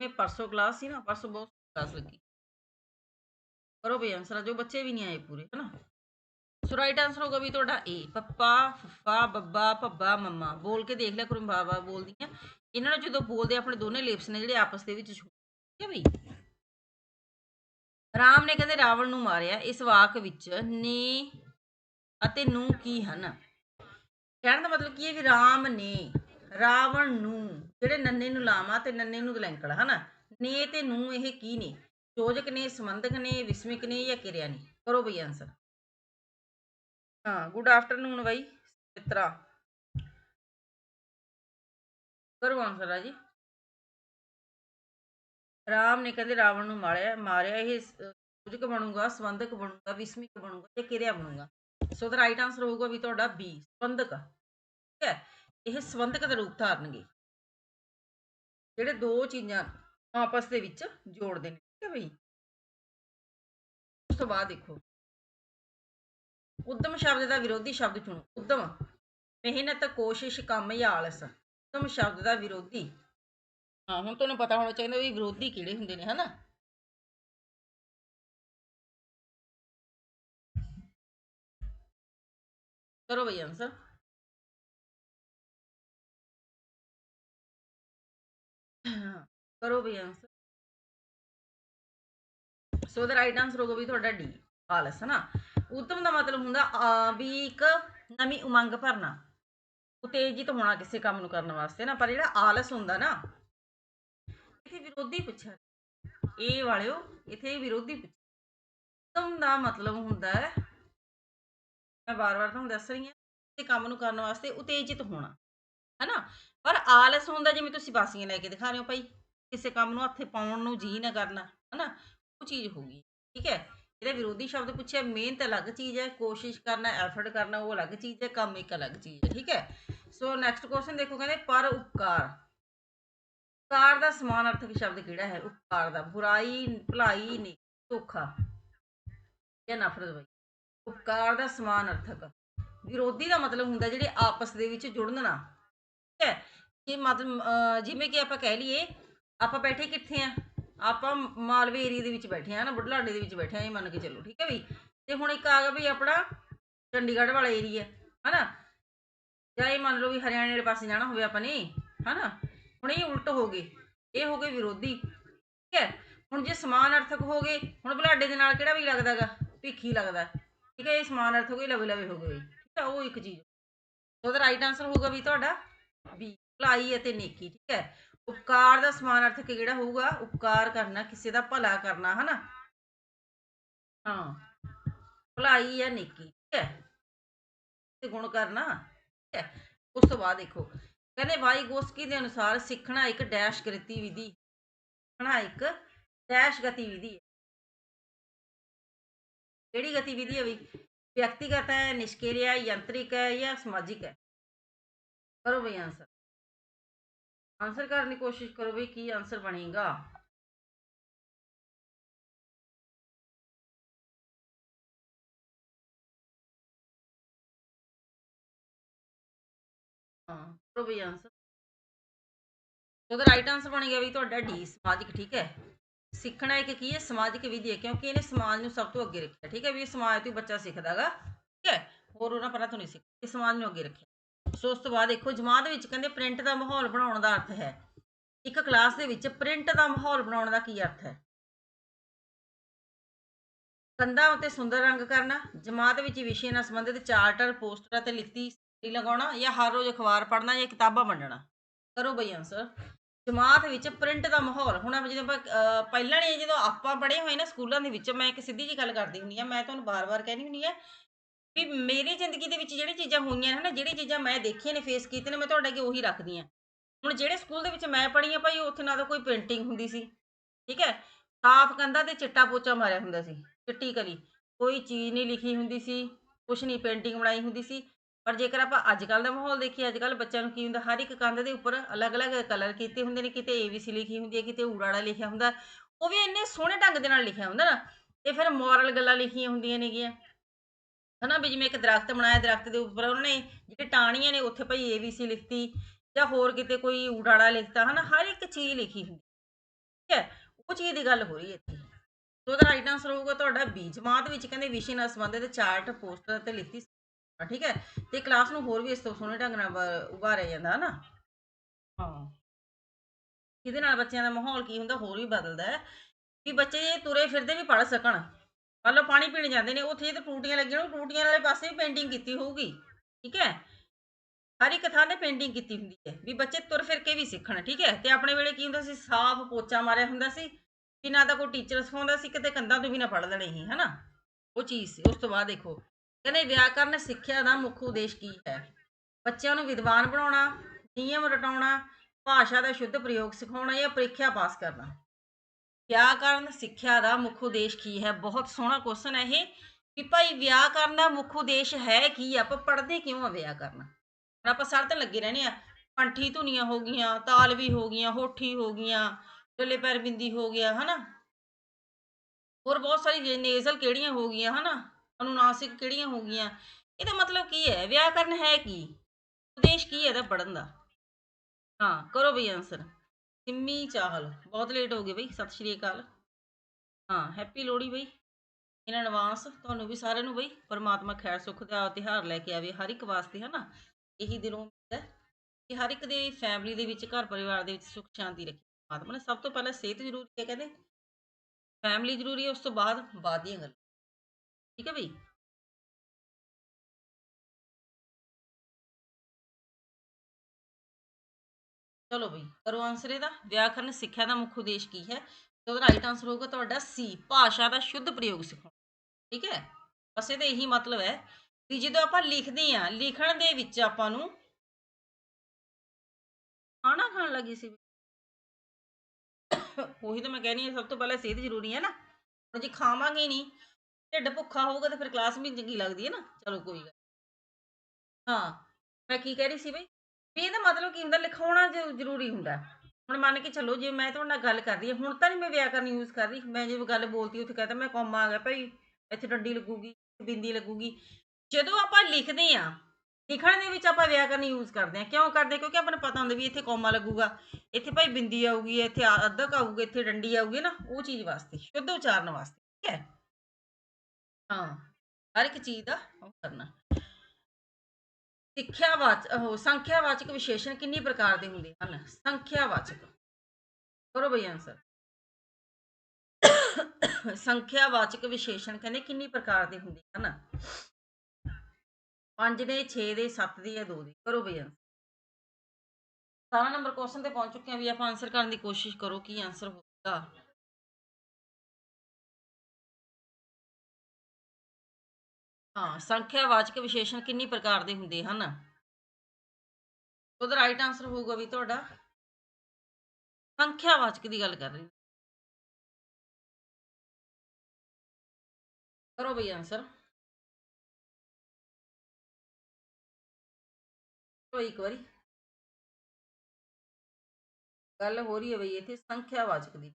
[SPEAKER 1] ਮੈਂ ਪਰਸੋਂ ਕਲਾਸ ਸੀ ਨਾ, ਪਰਸੋਂ ਬਹੁਤ ਕਲਾਸ ਲੱਗੀ। ਕਰੋ ਬਈ ਆਨਸਰ ਜੋ ਬੱਚੇ ਵੀ ਨਹੀਂ ਆਏ ਪੂਰੇ, ਹਨਾ? ਸੋ ਰਾਈਟ ਆਨਸਰ ਹੋਗਾ ਵੀ ਤੁਹਾਡਾ ਏ ਪੱਪਾ, ਫੱਫਾ, ਬੱਬਾ ਪੱਬਾ ਮੰਮਾ। ਬੋਲ ਕੇ ਦੇਖ ਲਿਆ ਕਰੋ ਬੋਲਦੀਆਂ ਇਹਨਾਂ ਨੂੰ ਜਦੋਂ ਬੋਲਦੇ ਆਪਣੇ ਦੋਨੇ ਲਿਪਸ ਨੇ ਜਿਹੜੇ ਆਪਸ ਦੇ ਵਿੱਚ ਠੀਕ ਹੈ ਬਈ? ਰਾਮ ਨੇ ਕਹਿੰਦੇ ਰਾਵਣ ਨੂੰ ਮਾਰਿਆ, ਇਸ ਵਾਕ ਵਿੱਚ ਨੇ ਅਤੇ ਨੂੰ ਕੀ ਹਨ? ਕਹਿਣ ਦਾ ਮਤਲਬ ਕੀ ਹੈ ਕਿ ਰਾਮ ਨੇ ਰਾਵਣ ਨੂੰ, ਜਿਹੜੇ ਨੰਨੇ ਨੂੰ ਲਾਮਾ ਤੇ ਨੰਨੇ ਨੂੰ ਦਲੈਂਕੜ, ਹਨਾ? ਨੇ ਤੇ ਨੂੰ ਇਹ ਕੀ ਨੇ? ਚੋਜਕ ਨੇ, ਸੰਬੰਧਕ ਨੇ, ਵਿਸਮਿਕ ਨੇ ਜਾਂ ਕਿਰਿਆ ਨੇ? ਕਰੋ ਬਈ ਆਨਸਰ ਹਾਂ ਗੁੱਡ ਆਫਟਰਨੂਨ ਬਾਈ ਮਿੱਤਰਾ ਕਰੋ ਆਨਸਰ ਆ ਜੀ। ਰਾਮ ਨੇ ਕਹਿੰਦੇ ਰਾਵਣ ਨੂੰ ਮਾਰਿਆ ਮਾਰਿਆ ਇਹ ਚੋਜਕ ਬਣੂਗਾ, ਸੰਬੰਧਕ ਬਣੂਗਾ, ਵਿਸਮਿਕ ਬਣੂਗਾ ਜਾਂ ਕਿਰਿਆ ਬਣੂਗਾ। ਸੋ ਦਾ ਰਾਈਟ ਆਨਸਰ ਹੋਊਗਾ ਵੀ ਤੁਹਾਡਾ ਬੀ ਸੰਬੰਧਕ। ਠੀਕ ਹੈ? ਇਹ ਸੰਬੰਧਕ ਦਾ ਰੂਪ ਧਾਰਨਗੇ। ਜਿਹੜੇ ਦੋ ਚੀਜ਼ਾਂ ਆਪਸ ਦੇ ਵਿੱਚ ਜੋੜਦੇ ਨੇ, ਠੀਕ ਹੈ ਬਈ? ਉਸ ਤੋਂ ਬਾਅਦ ਦੇਖੋ। ਉਦਮ ਸ਼ਬਦ ਦਾ ਵਿਰੋਧੀ ਸ਼ਬਦ ਚੁਣੋ। ਉਦਮ, ਮਿਹਨਤ, ਕੋਸ਼ਿਸ਼, ਕੰਮ ਜਾਂ ਆਲਸ। ਉਦਮ ਸ਼ਬਦ ਦਾ ਵਿਰੋਧੀ। ਹਾਂ ਹੁਣ ਤੁਹਾਨੂੰ ਪਤਾ ਹੋਣਾ ਚਾਹੀਦਾ ਵੀ ਵਿਰੋਧੀ ਕਿਹੜੇ ਹੁੰਦੇ ਨੇ ਹਨਾ? ਕਰੋ ਬਈ ਆਨਸਰ ਕਰੋ ਬਈ ਆਨਸਰ ਸੋ ਦਾ ਰਾਈਟ ਆਨਸਰ ਹੋਗਾ ਵੀ ਤੁਹਾਡਾ ਡੀ ਆਲਸ ਹਨਾ? ਉਦਮ ਦਾ ਮਤਲਬ ਹੁੰਦਾ ਆ, ਵੀ ਇੱਕ ਨਵੀਂ ਉਮੰਗ ਭਰਨਾ। ਉਤੇਜਿਤ ਹੋਣਾ ਕਿਸੇ ਕੰਮ ਨੂੰ ਕਰਨ ਵਾਸਤੇ ਨਾ, ਪਰ ਜਿਹੜਾ ਆਲਸ ਹੁੰਦਾ ਨਾ, ਇੱਥੇ ਵਿਰੋਧੀ ਪੁੱਛਿਆ ਇਹ ਵਾਲਿਓ, ਇੱਥੇ ਵਿਰੋਧੀ ਪੁੱਛਿਆ ਦਾ ਮਤਲਬ ਹੁੰਦਾ ਹੈ, ਮੈਂ ਬਾਰ-ਬਾਰ ਤੁਹਾਨੂੰ ਦੱਸ ਰਹੀ ਹਾਂ ਕਿ ਕੰਮ ਨੂੰ ਕਰਨ ਵਾਸਤੇ ਉਤੇਜਿਤ ਹੋਣਾ, ਹੈਨਾ? ਪਰ ਆਲਸ ਹੁੰਦਾ, ਜਿਵੇਂ ਤੁਸੀਂ ਬਾਸੀਆਂ ਲੈ ਕੇ ਦਿਖਾ ਰਹੇ ਹੋ ਭਾਈ, ਕਿਸੇ ਕੰਮ ਨੂੰ ਹੱਥੇ ਪਾਉਣ ਨੂੰ ਜੀ ਨਾ ਕਰਨਾ, ਹੈਨਾ? ਉਹ ਚੀਜ਼ ਹੋਊਗੀ ਠੀਕ ਹੈ? ਜਿਹੜਾ ਵਿਰੋਧੀ ਸ਼ਬਦ ਪੁੱਛਿਆ, ਮਿਹਨਤ ਅਲੱਗ ਚੀਜ਼ ਹੈ, ਕੋਸ਼ਿਸ਼ ਕਰਨਾ ਐਫਰਟ ਕਰਨਾ, ਉਹ ਅਲੱਗ ਚੀਜ਼ ਹੈ, ਕੰਮ ਇੱਕ ਅਲੱਗ ਚੀਜ਼ ਹੈ, ਠੀਕ ਹੈ? ਸੋ ਨੈਕਸਟ ਕੁਐਸਚਨ ਦੇਖੋ ਕਹਿੰਦੇ, ਪਰ ਉਪਕਾਰ। ਉਪਕਾਰ ਦਾ ਸਮਾਨ ਅਰਥਕ ਸ਼ਬਦ ਕਿਹੜਾ ਹੈ? ਉਪਕਾਰ ਦਾ, ਬੁਰਾਈ, ਭਲਾਈ ਨੇ ਧੋਖਾ ਜਾਂ ਨਫ਼ਰਤ ਬਈ। ਉਪਕਾਰ ਦਾ ਸਮਾਨ ਅਰਥਕ। ਵਿਰੋਧੀ ਦਾ ਮਤਲਬ ਹੁੰਦਾ ਜਿਹੜੇ ਆਪਸ ਦੇ ਵਿੱਚ ਜੁੜਨ ਨਾ ਠੀਕ ਹੈ? ਕਿ ਮਤਲਬ, ਅਹ, ਜਿਵੇਂ ਕਿ ਆਪਾਂ ਕਹਿ ਲਈਏ, ਆਪਾਂ ਬੈਠੇ ਕਿੱਥੇ ਆ? ਆਪਾਂ ਮਾਲਵੇ ਏਰੀਆ ਦੇ ਵਿੱਚ ਬੈਠੇ ਆ ਨਾ, ਬੁਢਲਾਡੇ ਦੇ ਵਿੱਚ ਬੈਠੇ ਆ ਇਹ ਮੰਨ ਕੇ ਚੱਲੋ, ਠੀਕ ਹੈ ਵੀ? ਤੇ ਹੁਣ ਇੱਕ ਆ ਗਿਆ ਵੀ ਆਪਣਾ ਚੰਡੀਗੜ੍ਹ ਵਾਲਾ ਏਰੀਆ, ਹਨਾ? ਜਾਂ ਇਹ ਮੰਨ ਲਓ ਵੀ ਹਰਿਆਣੇ ਵਾਲੇ ਪਾਸੇ ਜਾਣਾ ਹੋਵੇ ਆਪਾਂ ਨੇ, ਹਨਾ? ਹੁਣ ਇਹ ਉਲਟ ਹੋ ਗਏ, ਇਹ ਹੋ ਗਏ ਵਿਰੋਧੀ, ਠੀਕ ਹੈ? ਹੁਣ ਜੇ ਸਮਾਨ ਅਰਥਕ ਹੋ ਗਏ, ਹੁਣ ਬੁਲਾਡੇ ਦੇ ਨਾਲ ਕਿਹੜਾ ਵੀ ਲੱਗਦਾਗਾ ਭਿੱਖੀ ਲੱਗਦਾ, ਠੀਕ ਹੈ? ਇਹ ਸਮਾਨ ਅਰਥਕ ਹੋ ਗਏ ਲਵੇ ਲਵੇ ਹੋ ਗਏ, ਠੀਕ ਹੈ? ਉਹ ਇੱਕ ਚੀਜ਼। ਉਹਦਾ ਰਾਈਟ ਆਨਸਰ ਹੋਊਗਾ ਵੀ ਤੁਹਾਡਾ ਵੀ ਭਲਾਈ ਅਤੇ ਨੇਕੀ, ਠੀਕ ਹੈ? ਉਪਕਾਰ ਦਾ ਸਮਾਨ ਅਰਥ ਕਿਹੜਾ ਹੋਊਗਾ? ਉਪਕਾਰ ਕਰਨਾ, ਕਿਸੇ ਦਾ ਭਲਾ ਕਰਨਾ, ਹਨਾ? ਹਾਂ। ਭਲਾਈ ਜਾਂ ਨੇਕੀ, ਠੀਕ ਹੈ? ਤੇ ਗੁਣ ਕਰਨਾ, ਠੀਕ ਹੈ? ਉਸ ਤੋਂ ਬਾਅਦ ਦੇਖੋ, ਕਹਿੰਦੇ ਵਾਈਗੋਸਕੀ ਦੇ ਅਨੁਸਾਰ ਸਿੱਖਣਾ ਇੱਕ ਡੈਸ਼ ਗਤੀਵਿਧੀ ਸਿੱਖਣਾ ਇੱਕ ਡੈਸ਼ ਗਤੀਵਿਧੀ। ਹੈ ਕਿਹੜੀ ਗਤੀਵਿਧੀ ਹੈ ਵੀ ਵਿਅਕਤੀਗਤ ਹੈ, ਨਿਸ਼ਕਿਰਿਆ, ਯੰਤਰਿਕ ਹੈ ਜਾਂ ਸਮਾਜਿਕ ਹੈ? ਕਰੋ ਬਈ ਆਨਸਰ ਆਨਸਰ ਕਰਨ ਦੀ ਕੋਸ਼ਿਸ਼ ਕਰੋ ਵੀ ਕੀ ਆਨਸਰ ਬਣੇਗਾ। ਹਾਂ, ਕਰੋ ਬਈ ਆਨਸਰ ਉਹਦਾ ਰਾਈਟ ਆਨਸਰ ਬਣ ਗਿਆ ਵੀ ਤੁਹਾਡਾ ਡੀ ਸਮਾਜਿਕ, ਠੀਕ ਹੈ? ਸਿੱਖਣਾ ਇੱਕ ਕੀ ਹੈ? ਸਮਾਜਿਕ ਵਿਧੀ ਹੈ, ਕਿਉਂਕਿ ਇਹਨੇ ਸਮਾਜ ਨੂੰ ਸਭ ਤੋਂ ਅੱਗੇ ਰੱਖਿਆ, ਠੀਕ ਹੈ? ਵੀ ਇਹ ਸਮਾਜ ਤੋਂ ਹੀ ਬੱਚਾ ਸਿੱਖਦਾਗਾ ਠੀਕ ਹੈ? ਹੋਰ ਉਹਨਾਂ ਪਰਾਂ ਤੋਂ ਨਹੀਂ ਸਿੱਖ ਸਮਾਜ ਨੂੰ ਅੱਗੇ ਰੱਖਿਆ। ਸੋ ਉਸ ਤੋਂ ਬਾਅਦ ਦੇਖੋ ਜਮਾਤ ਵਿੱਚ ਕਹਿੰਦੇ ਪ੍ਰਿੰਟ ਦਾ ਮਾਹੌਲ ਬਣਾਉਣ ਦਾ ਅਰਥ ਹੈ। ਇੱਕ ਕਲਾਸ ਦੇ ਵਿੱਚ ਪ੍ਰਿੰਟ ਦਾ ਮਾਹੌਲ ਬਣਾਉਣ ਦਾ ਕੀ ਅਰਥ ਹੈ? ਕੰਧਾਂ ਉੱਤੇ ਸੁੰਦਰ ਰੰਗ ਕਰਨਾ ਜਮਾਤ ਵਿੱਚ ਵਿਸ਼ੇ ਨਾਲ ਸੰਬੰਧਿਤ ਚਾਰਟਰ ਪੋਸਟਰ ਅਤੇ ਲਿਖਤੀ ਸਾਮੱਗਰੀ ਲਗਾਉਣਾ ਜਾਂ ਹਰ ਰੋਜ਼ ਅਖਬਾਰ ਪੜ੍ਹਨਾ ਜਾਂ ਕਿਤਾਬਾਂ ਵੰਡਣਾ। ਕਰੋ ਬਈ ਆਨਸਰ ਜਮਾਤ ਵਿੱਚ ਪ੍ਰਿੰਟ ਦਾ ਮਾਹੌਲ ਹੁਣ ਆਪਾਂ ਜਦੋਂ ਆਪਾਂ ਅਹ, ਪਹਿਲਾਂ ਨੇ ਜਦੋਂ ਆਪਾਂ ਪੜ੍ਹੇ ਹੋਏ ਨਾ ਸਕੂਲਾਂ ਦੇ ਵਿੱਚ ਮੈਂ ਇੱਕ ਸਿੱਧੀ ਜੀ ਗੱਲ ਕਰਦੀ ਹੁੰਦੀ ਆ ਮੈਂ ਤੁਹਾਨੂੰ ਬਾਰ-ਬਾਰ ਕਹਿਣੀ ਹੁੰਦੀ ਆ ਵੀ ਮੇਰੀ ਜ਼ਿੰਦਗੀ ਦੇ ਵਿੱਚ ਜਿਹੜੀ ਚੀਜ਼ਾਂ ਹੋਈਆਂ ਨੇ ਨਾ ਜਿਹੜੀ ਚੀਜ਼ਾਂ ਮੈਂ ਦੇਖੀਆਂ ਨੇ ਫੇਸ ਕੀਤੇ ਨੇ, ਮੈਂ ਤੁਹਾਡੇ ਅੱਗੇ ਉਹੀ ਰੱਖਦੀ ਆ ਹੁਣ ਜਿਹੜੇ ਸਕੂਲ ਦੇ ਵਿੱਚ ਮੈਂ ਪੜ੍ਹੀ ਆ ਭਾਈ ਉੱਥੇ ਨਾ ਤਾਂ ਕੋਈ ਪੇਂਟਿੰਗ ਹੁੰਦੀ ਸੀ, ਠੀਕ ਹੈ? ਸਾਫ਼ ਕੰਧਾਂ ਤੇ ਚਿੱਟਾ ਪੋਚਾ ਮਾਰਿਆ ਹੁੰਦਾ ਸੀ, ਚਿੱਟੀ ਕਲੀ। ਕੋਈ ਚੀਜ਼ ਨਹੀਂ ਲਿਖੀ ਹੁੰਦੀ ਸੀ, ਕੁਛ ਨਹੀਂ ਪੇਂਟਿੰਗ ਬਣਾਈ ਹੁੰਦੀ ਸੀ। ਪਰ ਜੇਕਰ ਆਪਾਂ ਅੱਜ ਕੱਲ ਦਾ ਮਾਹੌਲ ਦੇਖੀਏ ਅੱਜ ਕੱਲ ਬੱਚਿਆਂ ਨੂੰ ਕੀ ਹੁੰਦਾ, ਹਰ ਇੱਕ ਕੰਧ ਦੇ ਉੱਪਰ ਅਲੱਗ-ਅਲੱਗ ਕਲਰ ਕੀਤੇ ਹੁੰਦੇ ਨੇ, ਕਿਤੇ ਏਬੀਸੀ ਲਿਖੀ ਹੁੰਦੀ ਹੈ, ਕਿਤੇ ਊੜਾੜਾ ਲਿਖਿਆ ਹੁੰਦਾ। ਉਹ ਵੀ ਇੰਨੇ ਸੋਹਣੇ ਢੰਗ ਦੇ ਨਾਲ ਲਿਖਿਆ ਹੁੰਦਾ ਨਾ, ਤੇ ਫਿਰ ਮੋਰਲ ਗੱਲਾਂ ਲਿਖੀਆਂ ਹੁੰਦੀਆਂ ਨੇਗੀਆਂ। ਹਨਾ ਵੀ ਜਿਵੇਂ ਇੱਕ ਦਰਖਤ ਬਣਾਇਆ ਦਰਖਤ ਦੇ ਉੱਪਰ ਉਹਨਾਂ ਨੇ ਜਿਹੜੇ ਟਾਹਣੀਆਂ ਨੇ ਉੱਥੇ ਭਾਈ ਏਬੀਸੀ ਲਿਖਤੀ ਜਾਂ ਹੋਰ ਕਿਤੇ ਕੋਈ ਊੜਾੜਾ ਲਿਖਤਾ ਹਨਾ ਹਰ ਇੱਕ ਚੀਜ਼ ਲਿਖੀ ਹੁੰਦੀ ਠੀਕ ਹੈ ਉਹ ਚੀਜ਼ ਦੀ ਗੱਲ ਹੋ ਰਹੀ ਹੈ ਇੱਥੇ। ਸੋ ਉਹਦਾ ਰਾਈਟ ਆਨਸਰ ਹੋਊਗਾ ਤੁਹਾਡਾ ਬੀ ਜਮਾਤ ਵਿੱਚ ਕਹਿੰਦੇ ਵਿਸ਼ੇ ਨਾਲ ਸੰਬੰਧਿਤ ਚਾਰਟ ਪੋਸਟਰ ਤੇ ਲਿਖਤੀ ਠੀਕ ਹੈ ਤੇ ਕਲਾਸ ਨੂੰ ਹੋਰ ਵੀ ਇਸ ਤੋਂ ਸੋਹਣੇ ਢੰਗ ਨਾਲ ਬ- ਉਭਾਰਿਆ ਜਾਂਦਾ ਹਨਾ। ਹਾਂ। ਇਹਦੇ ਨਾਲ ਬੱਚਿਆਂ ਦਾ ਮਾਹੌਲ ਕੀ ਹੁੰਦਾ ਹੋਰ ਵੀ ਬਦਲਦਾ ਹੈ। ਵੀ ਬੱਚੇ ਤੁਰੇ ਫਿਰਦੇ ਵੀ ਪੜ ਸਕਣ। ਮੰਨ ਪਾਣੀ ਪੀਣ ਜਾਂਦੇ ਨੇ, ਉੱਥੇ ਤੇ ਟੂਟੀਆਂ ਲੱਗੀਆਂ ਹੋਣ ਟੂਟੀਆਂ ਵਾਲੇ ਪਾਸੇ ਵੀ ਪੇਂਟਿੰਗ ਕੀਤੀ ਹੋਊਗੀ, ਠੀਕ ਹੈ? ਹਰ ਇੱਕ ਥਾਂ ਤੇ ਪੇਂਟਿੰਗ ਕੀਤੀ ਹੁੰਦੀ ਹੈ, ਵੀ ਬੱਚੇ ਤੁਰ ਫਿਰ ਕੇ ਵੀ ਸਿੱਖਣ, ਠੀਕ ਹੈ? ਤੇ ਆਪਣੇ ਵੇਲੇ ਕੀ ਹੁੰਦਾ ਸੀ? ਸਾਫ਼ ਪੋਚਾ ਮਾਰਿਆ ਹੁੰਦਾ ਸੀ ਵੀ ਨਾ ਤਾਂ ਕੋਈ ਟੀਚਰ ਸਿਖਾਉਂਦਾ ਸੀ, ਕਿਤੇ ਕੰਧਾਂ ਤੋਂ ਵੀ ਨਾ ਪੜ ਲੈਣੇ ਹੀ ਹਨਾ? ਉਹ ਚੀਜ਼ ਸੀ, ਉਸ ਤੋਂ ਬਾਅਦ ਦੇਖੋ, ਕਹਿੰਦੇ ਵਿਆਕਰਨ ਸਿੱਖਿਆ ਦਾ ਮੁੱਖ ਉਦੇਸ਼ ਕੀ ਹੈ? ਬੱਚਿਆਂ ਨੂੰ ਵਿਦਵਾਨ ਬਣਾਉਣਾ, ਨਿਯਮ ਰਟਾਉਣਾ, ਭਾਸ਼ਾ ਦਾ ਸ਼ੁੱਧ ਪ੍ਰਯੋਗ ਸਿਖਾਉਣਾ ਜਾਂ ਪ੍ਰੀਖਿਆ ਪਾਸ ਕਰਨਾ। ਵਿਆਕਰਨ ਸਿੱਖਿਆ ਦਾ ਮੁੱਖ ਉਦੇਸ਼ ਕੀ ਹੈ? ਬਹੁਤ ਸੋਹਣਾ ਕੁਐਸਚਨ ਹੈ ਇਹ ਕਿ ਭਾਈ ਵਿਆਕਰਨ ਦਾ ਮੁੱਖ ਉਦੇਸ਼ ਹੈ ਕੀ? ਆਪਾਂ ਪੜ੍ਹਦੇ ਕਿਉਂ ਆ ਵਿਆਕਰਨ ਹੁਣ ਆਪਾਂ ਸਰ ਤਾਂ ਲੱਗੇ ਰਹਿੰਦੇ ਆ ਪੰਠੀ ਧੁਨੀਆਂ ਹੋ ਗਈਆਂ ਤਾਲਵੀ ਹੋ ਗਈਆਂ, ਹੋਠੀ ਹੋ ਗਈਆਂ ਡੱਲੇ ਪੈਰ ਬਿੰਦੀ ਹੋ ਗਿਆ, ਹਨਾ? ਹੋਰ ਬਹੁਤ ਸਾਰੀ ਨੇਜ਼ਲ ਕਿਹੜੀਆਂ ਹੋ ਗਈਆਂ, ਹਨਾ? ਅਨੁਨਾਸਿਕ ਕਿਹੜੀਆਂ ਹੋ ਗਈਆਂ? ਇਹਦਾ ਮਤਲਬ ਕੀ ਹੈ? ਵਿਆਕਰਨ ਹੈ ਕੀ? ਉਦੇਸ਼ ਕੀ ਹੈ ਇਹਦਾ ਪੜਨ ਦਾ? ਹਾਂ, ਕਰੋ ਬਈ ਆਨਸਰ ਸਿੰਮੀ ਚਾਹਲ ਬਹੁਤ ਲੇਟ ਹੋ ਗਏ ਬਈ, ਸਤਿ ਸ਼੍ਰੀ ਅਕਾਲ। ਹਾਂ ਹੈਪੀ ਲੋਹੜੀ ਬਈ। ਇਨ ਐਡਵਾਂਸ ਤੁਹਾਨੂੰ ਵੀ ਸਾਰਿਆਂ ਨੂੰ ਬਈ, ਪਰਮਾਤਮਾ ਖੈਰ ਸੁੱਖ ਦਾ ਤਿਹਾਰ ਲੈ ਕੇ ਆਵੇ ਹਰ ਇੱਕ ਵਾਸਤੇ, ਹਨਾ? ਇਹੀ ਦਿਲੋਂ ਉਮੀਦ ਹੈ ਕਿ ਹਰ ਇੱਕ ਦੇ ਫੈਮਿਲੀ ਦੇ ਵਿੱਚ, ਘਰ ਪਰਿਵਾਰ ਦੇ ਵਿੱਚ ਸੁੱਖ ਸ਼ਾਂਤੀ ਰੱਖੇ। ਪਰਮਾਤਮਾ ਨੇ ਸਭ ਤੋਂ ਪਹਿਲਾਂ ਸਿਹਤ ਜ਼ਰੂਰੀ ਹੈ ਕਹਿੰਦੇ। ਫੈਮਿਲੀ ਜ਼ਰੂਰੀ ਹੈ, ਉਸ ਤੋਂ ਬਾਅਦ ਬਾਅਦ ਦੀਆਂ ਗੱਲਾਂ। ਠੀਕ ਹੈ ਬਈ? ਚਲੋ ਬਈ, ਕਰੋ ਆਨਸਰ ਇਹਦਾ। ਵਿਆਕਰਨ ਸਿੱਖਿਆ ਦਾ ਮੁੱਖ ਉਦੇਸ਼ ਕੀ ਹੈ? ਤੇ ਉਹਦਾ ਰਾਈਟ ਆਨਸਰ ਹੋਊਗਾ ਤੁਹਾਡਾ ਸੀ, ਭਾਸ਼ਾ ਦਾ ਸ਼ੁੱਧ ਪ੍ਰਯੋਗ ਸਿਖਾਉਣਾ। ਠੀਕ ਹੈ? ਬਸ ਇਹਦਾ ਇਹੀ ਮਤਲਬ ਹੈ ਵੀ ਜਦੋਂ ਆਪਾਂ ਲਿਖਦੇ ਆ ਲਿਖਣ ਦੇ ਵਿੱਚ ਆਪਾਂ ਨੂੰ ਖਾਣਾ ਖਾਣ ਲੱਗੀ ਸੀ। ਉਹੀ ਤਾਂ ਮੈਂ ਕਹਿੰਦੀ ਆ ਸਭ ਤੋਂ ਪਹਿਲਾਂ ਸਿਹਤ ਜ਼ਰੂਰੀ ਹੈ ਨਾ। ਹੁਣ ਜੇ ਖਾਵਾਂਗੇ ਨਹੀਂ, ਢਿੱਡ ਭੁੱਖਾ ਹੋਊਗਾ ਤਾਂ ਫਿਰ ਕਲਾਸ ਵੀ ਚੰਗੀ ਲੱਗਦੀ ਹੈ ਨਾ। ਚਲੋ ਕੋਈ ਗੱਲ ਹਾਂ, ਮੈਂ ਕੀ ਕਹਿ ਰਹੀ ਸੀ ਬਈ? ਵੀ ਇਹਦਾ ਮਤਲਬ ਕੀ ਹੁੰਦਾ, ਲਿਖਾਉਣਾ ਜ- ਜ਼ਰੂਰੀ ਹੁੰਦਾ। ਹੁਣ ਮੰਨ ਕੇ ਚੱਲੋ, ਜੇ ਮੈਂ ਤੁਹਾਡੇ ਨਾਲ ਗੱਲ ਕਰ ਰਹੀ ਹਾਂ, ਹੁਣ ਤਾਂ ਨਹੀਂ ਮੈਂ ਵਿਆਕਰਨ ਯੂਜ਼ ਕਰ ਰਹੀ। ਮੈਂ ਜੇ ਗੱਲ ਬੋਲਤੀ, ਉੱਥੇ ਕਹਤਾ, ਮੈਂ ਕੌਮਾ ਆ ਗਿਆ ਭਾਈ, ਇੱਥੇ ਡੰਡੀ ਲੱਗੂਗੀ, ਬਿੰਦੀ ਲੱਗੂਗੀ। ਜਦੋਂ ਆਪਾਂ ਲਿਖਦੇ ਆ ਲਿਖਣ ਦੇ ਵਿੱਚ ਆਪਾਂ ਵਿਆਕਰਨ ਯੂਜ਼ ਕਰਦੇ ਆ ਕਿਉਂ ਕਰਦੇ? ਹਾਂ ਕਿਉਂਕਿ ਆਪਾਂ ਨੂੰ ਪਤਾ ਹੁੰਦਾ ਵੀ ਇੱਥੇ ਕੌਮਾ ਲੱਗੂਗਾ। ਇੱਥੇ ਭਾਈ ਬਿੰਦੀ ਆਊਗੀ, ਇੱਥੇ ਆ- ਅੱਧਕ ਆਊਗਾ, ਇੱਥੇ ਡੰਡੀ ਆਊਗੀ ਨਾ, ਉਹ ਚੀਜ਼ ਵਾਸਤੇ, ਸ਼ੁੱਧ ਉਚਾਰਨ ਵਾਸਤੇ, ਠੀਕ ਹੈ? ਹਾਂ, ਹਰ ਇੱਕ ਚੀਜ਼ ਦਾ ਉਹ ਕਰਨਾ। ਸਿੱਖਿਆਵਾਚ ਉਹ ਸੰਖਿਆਵਾਚਕ ਵਿਸ਼ੇਸ਼ਣ ਕਿੰਨੀ ਪ੍ਰਕਾਰ ਦੇ ਹੁੰਦੇ ਹਨ? ਸੰਖਿਆਵਾਚਕ। ਕਰੋ ਬਈ ਆਨਸਰ ਸੰਖਿਆਵਾਚਕ ਵਿਸ਼ੇਸ਼ਣ ਕਹਿੰਦੇ ਕਿੰਨੀ ਪ੍ਰਕਾਰ ਦੇ ਹੁੰਦੇ ਹਨ? 5 ਦੇ 6 ਦੇ 7 ਦੇ ਜਾਂ 2 ਦੇ। ਕਰੋ ਬਈ ਆਨਸਰ 17 ਨੰਬਰ ਕੁਐਸਚਨ ਤੇ ਪਹੁੰਚ ਚੁੱਕੇ ਹਾਂ ਵੀ ਆਪਾਂ ਆਨਸਰ ਕਰਨ ਦੀ ਕੋਸ਼ਿਸ਼ ਕਰੋ ਕੀ ਆਨਸਰ ਹੋਊਗਾ। ਹਾਂ ਸੰਖਿਆਵਾਚਕ ਵਿਸ਼ੇਸ਼ਣ ਕਿੰਨੀ ਪ੍ਰਕਾਰ ਦੇ ਹੁੰਦੇ ਹਨ? ਉਹਦਾ ਰਾਈਟ ਆਨਸਰ ਹੋਊਗਾ ਵੀ ਤੁਹਾਡਾ ਸੰਖਿਆਵਾਚਕ ਦੀ ਗੱਲ ਕਰ ਰਹੀ ਕਰੋ ਬਈ ਆਨਸਰ ਕਰੋ ਇੱਕ ਵਾਰੀ। ਗੱਲ ਹੋ ਰਹੀ ਹੈ ਬਈ ਇੱਥੇ ਸੰਖਿਆਵਾਚਕ ਦੀ।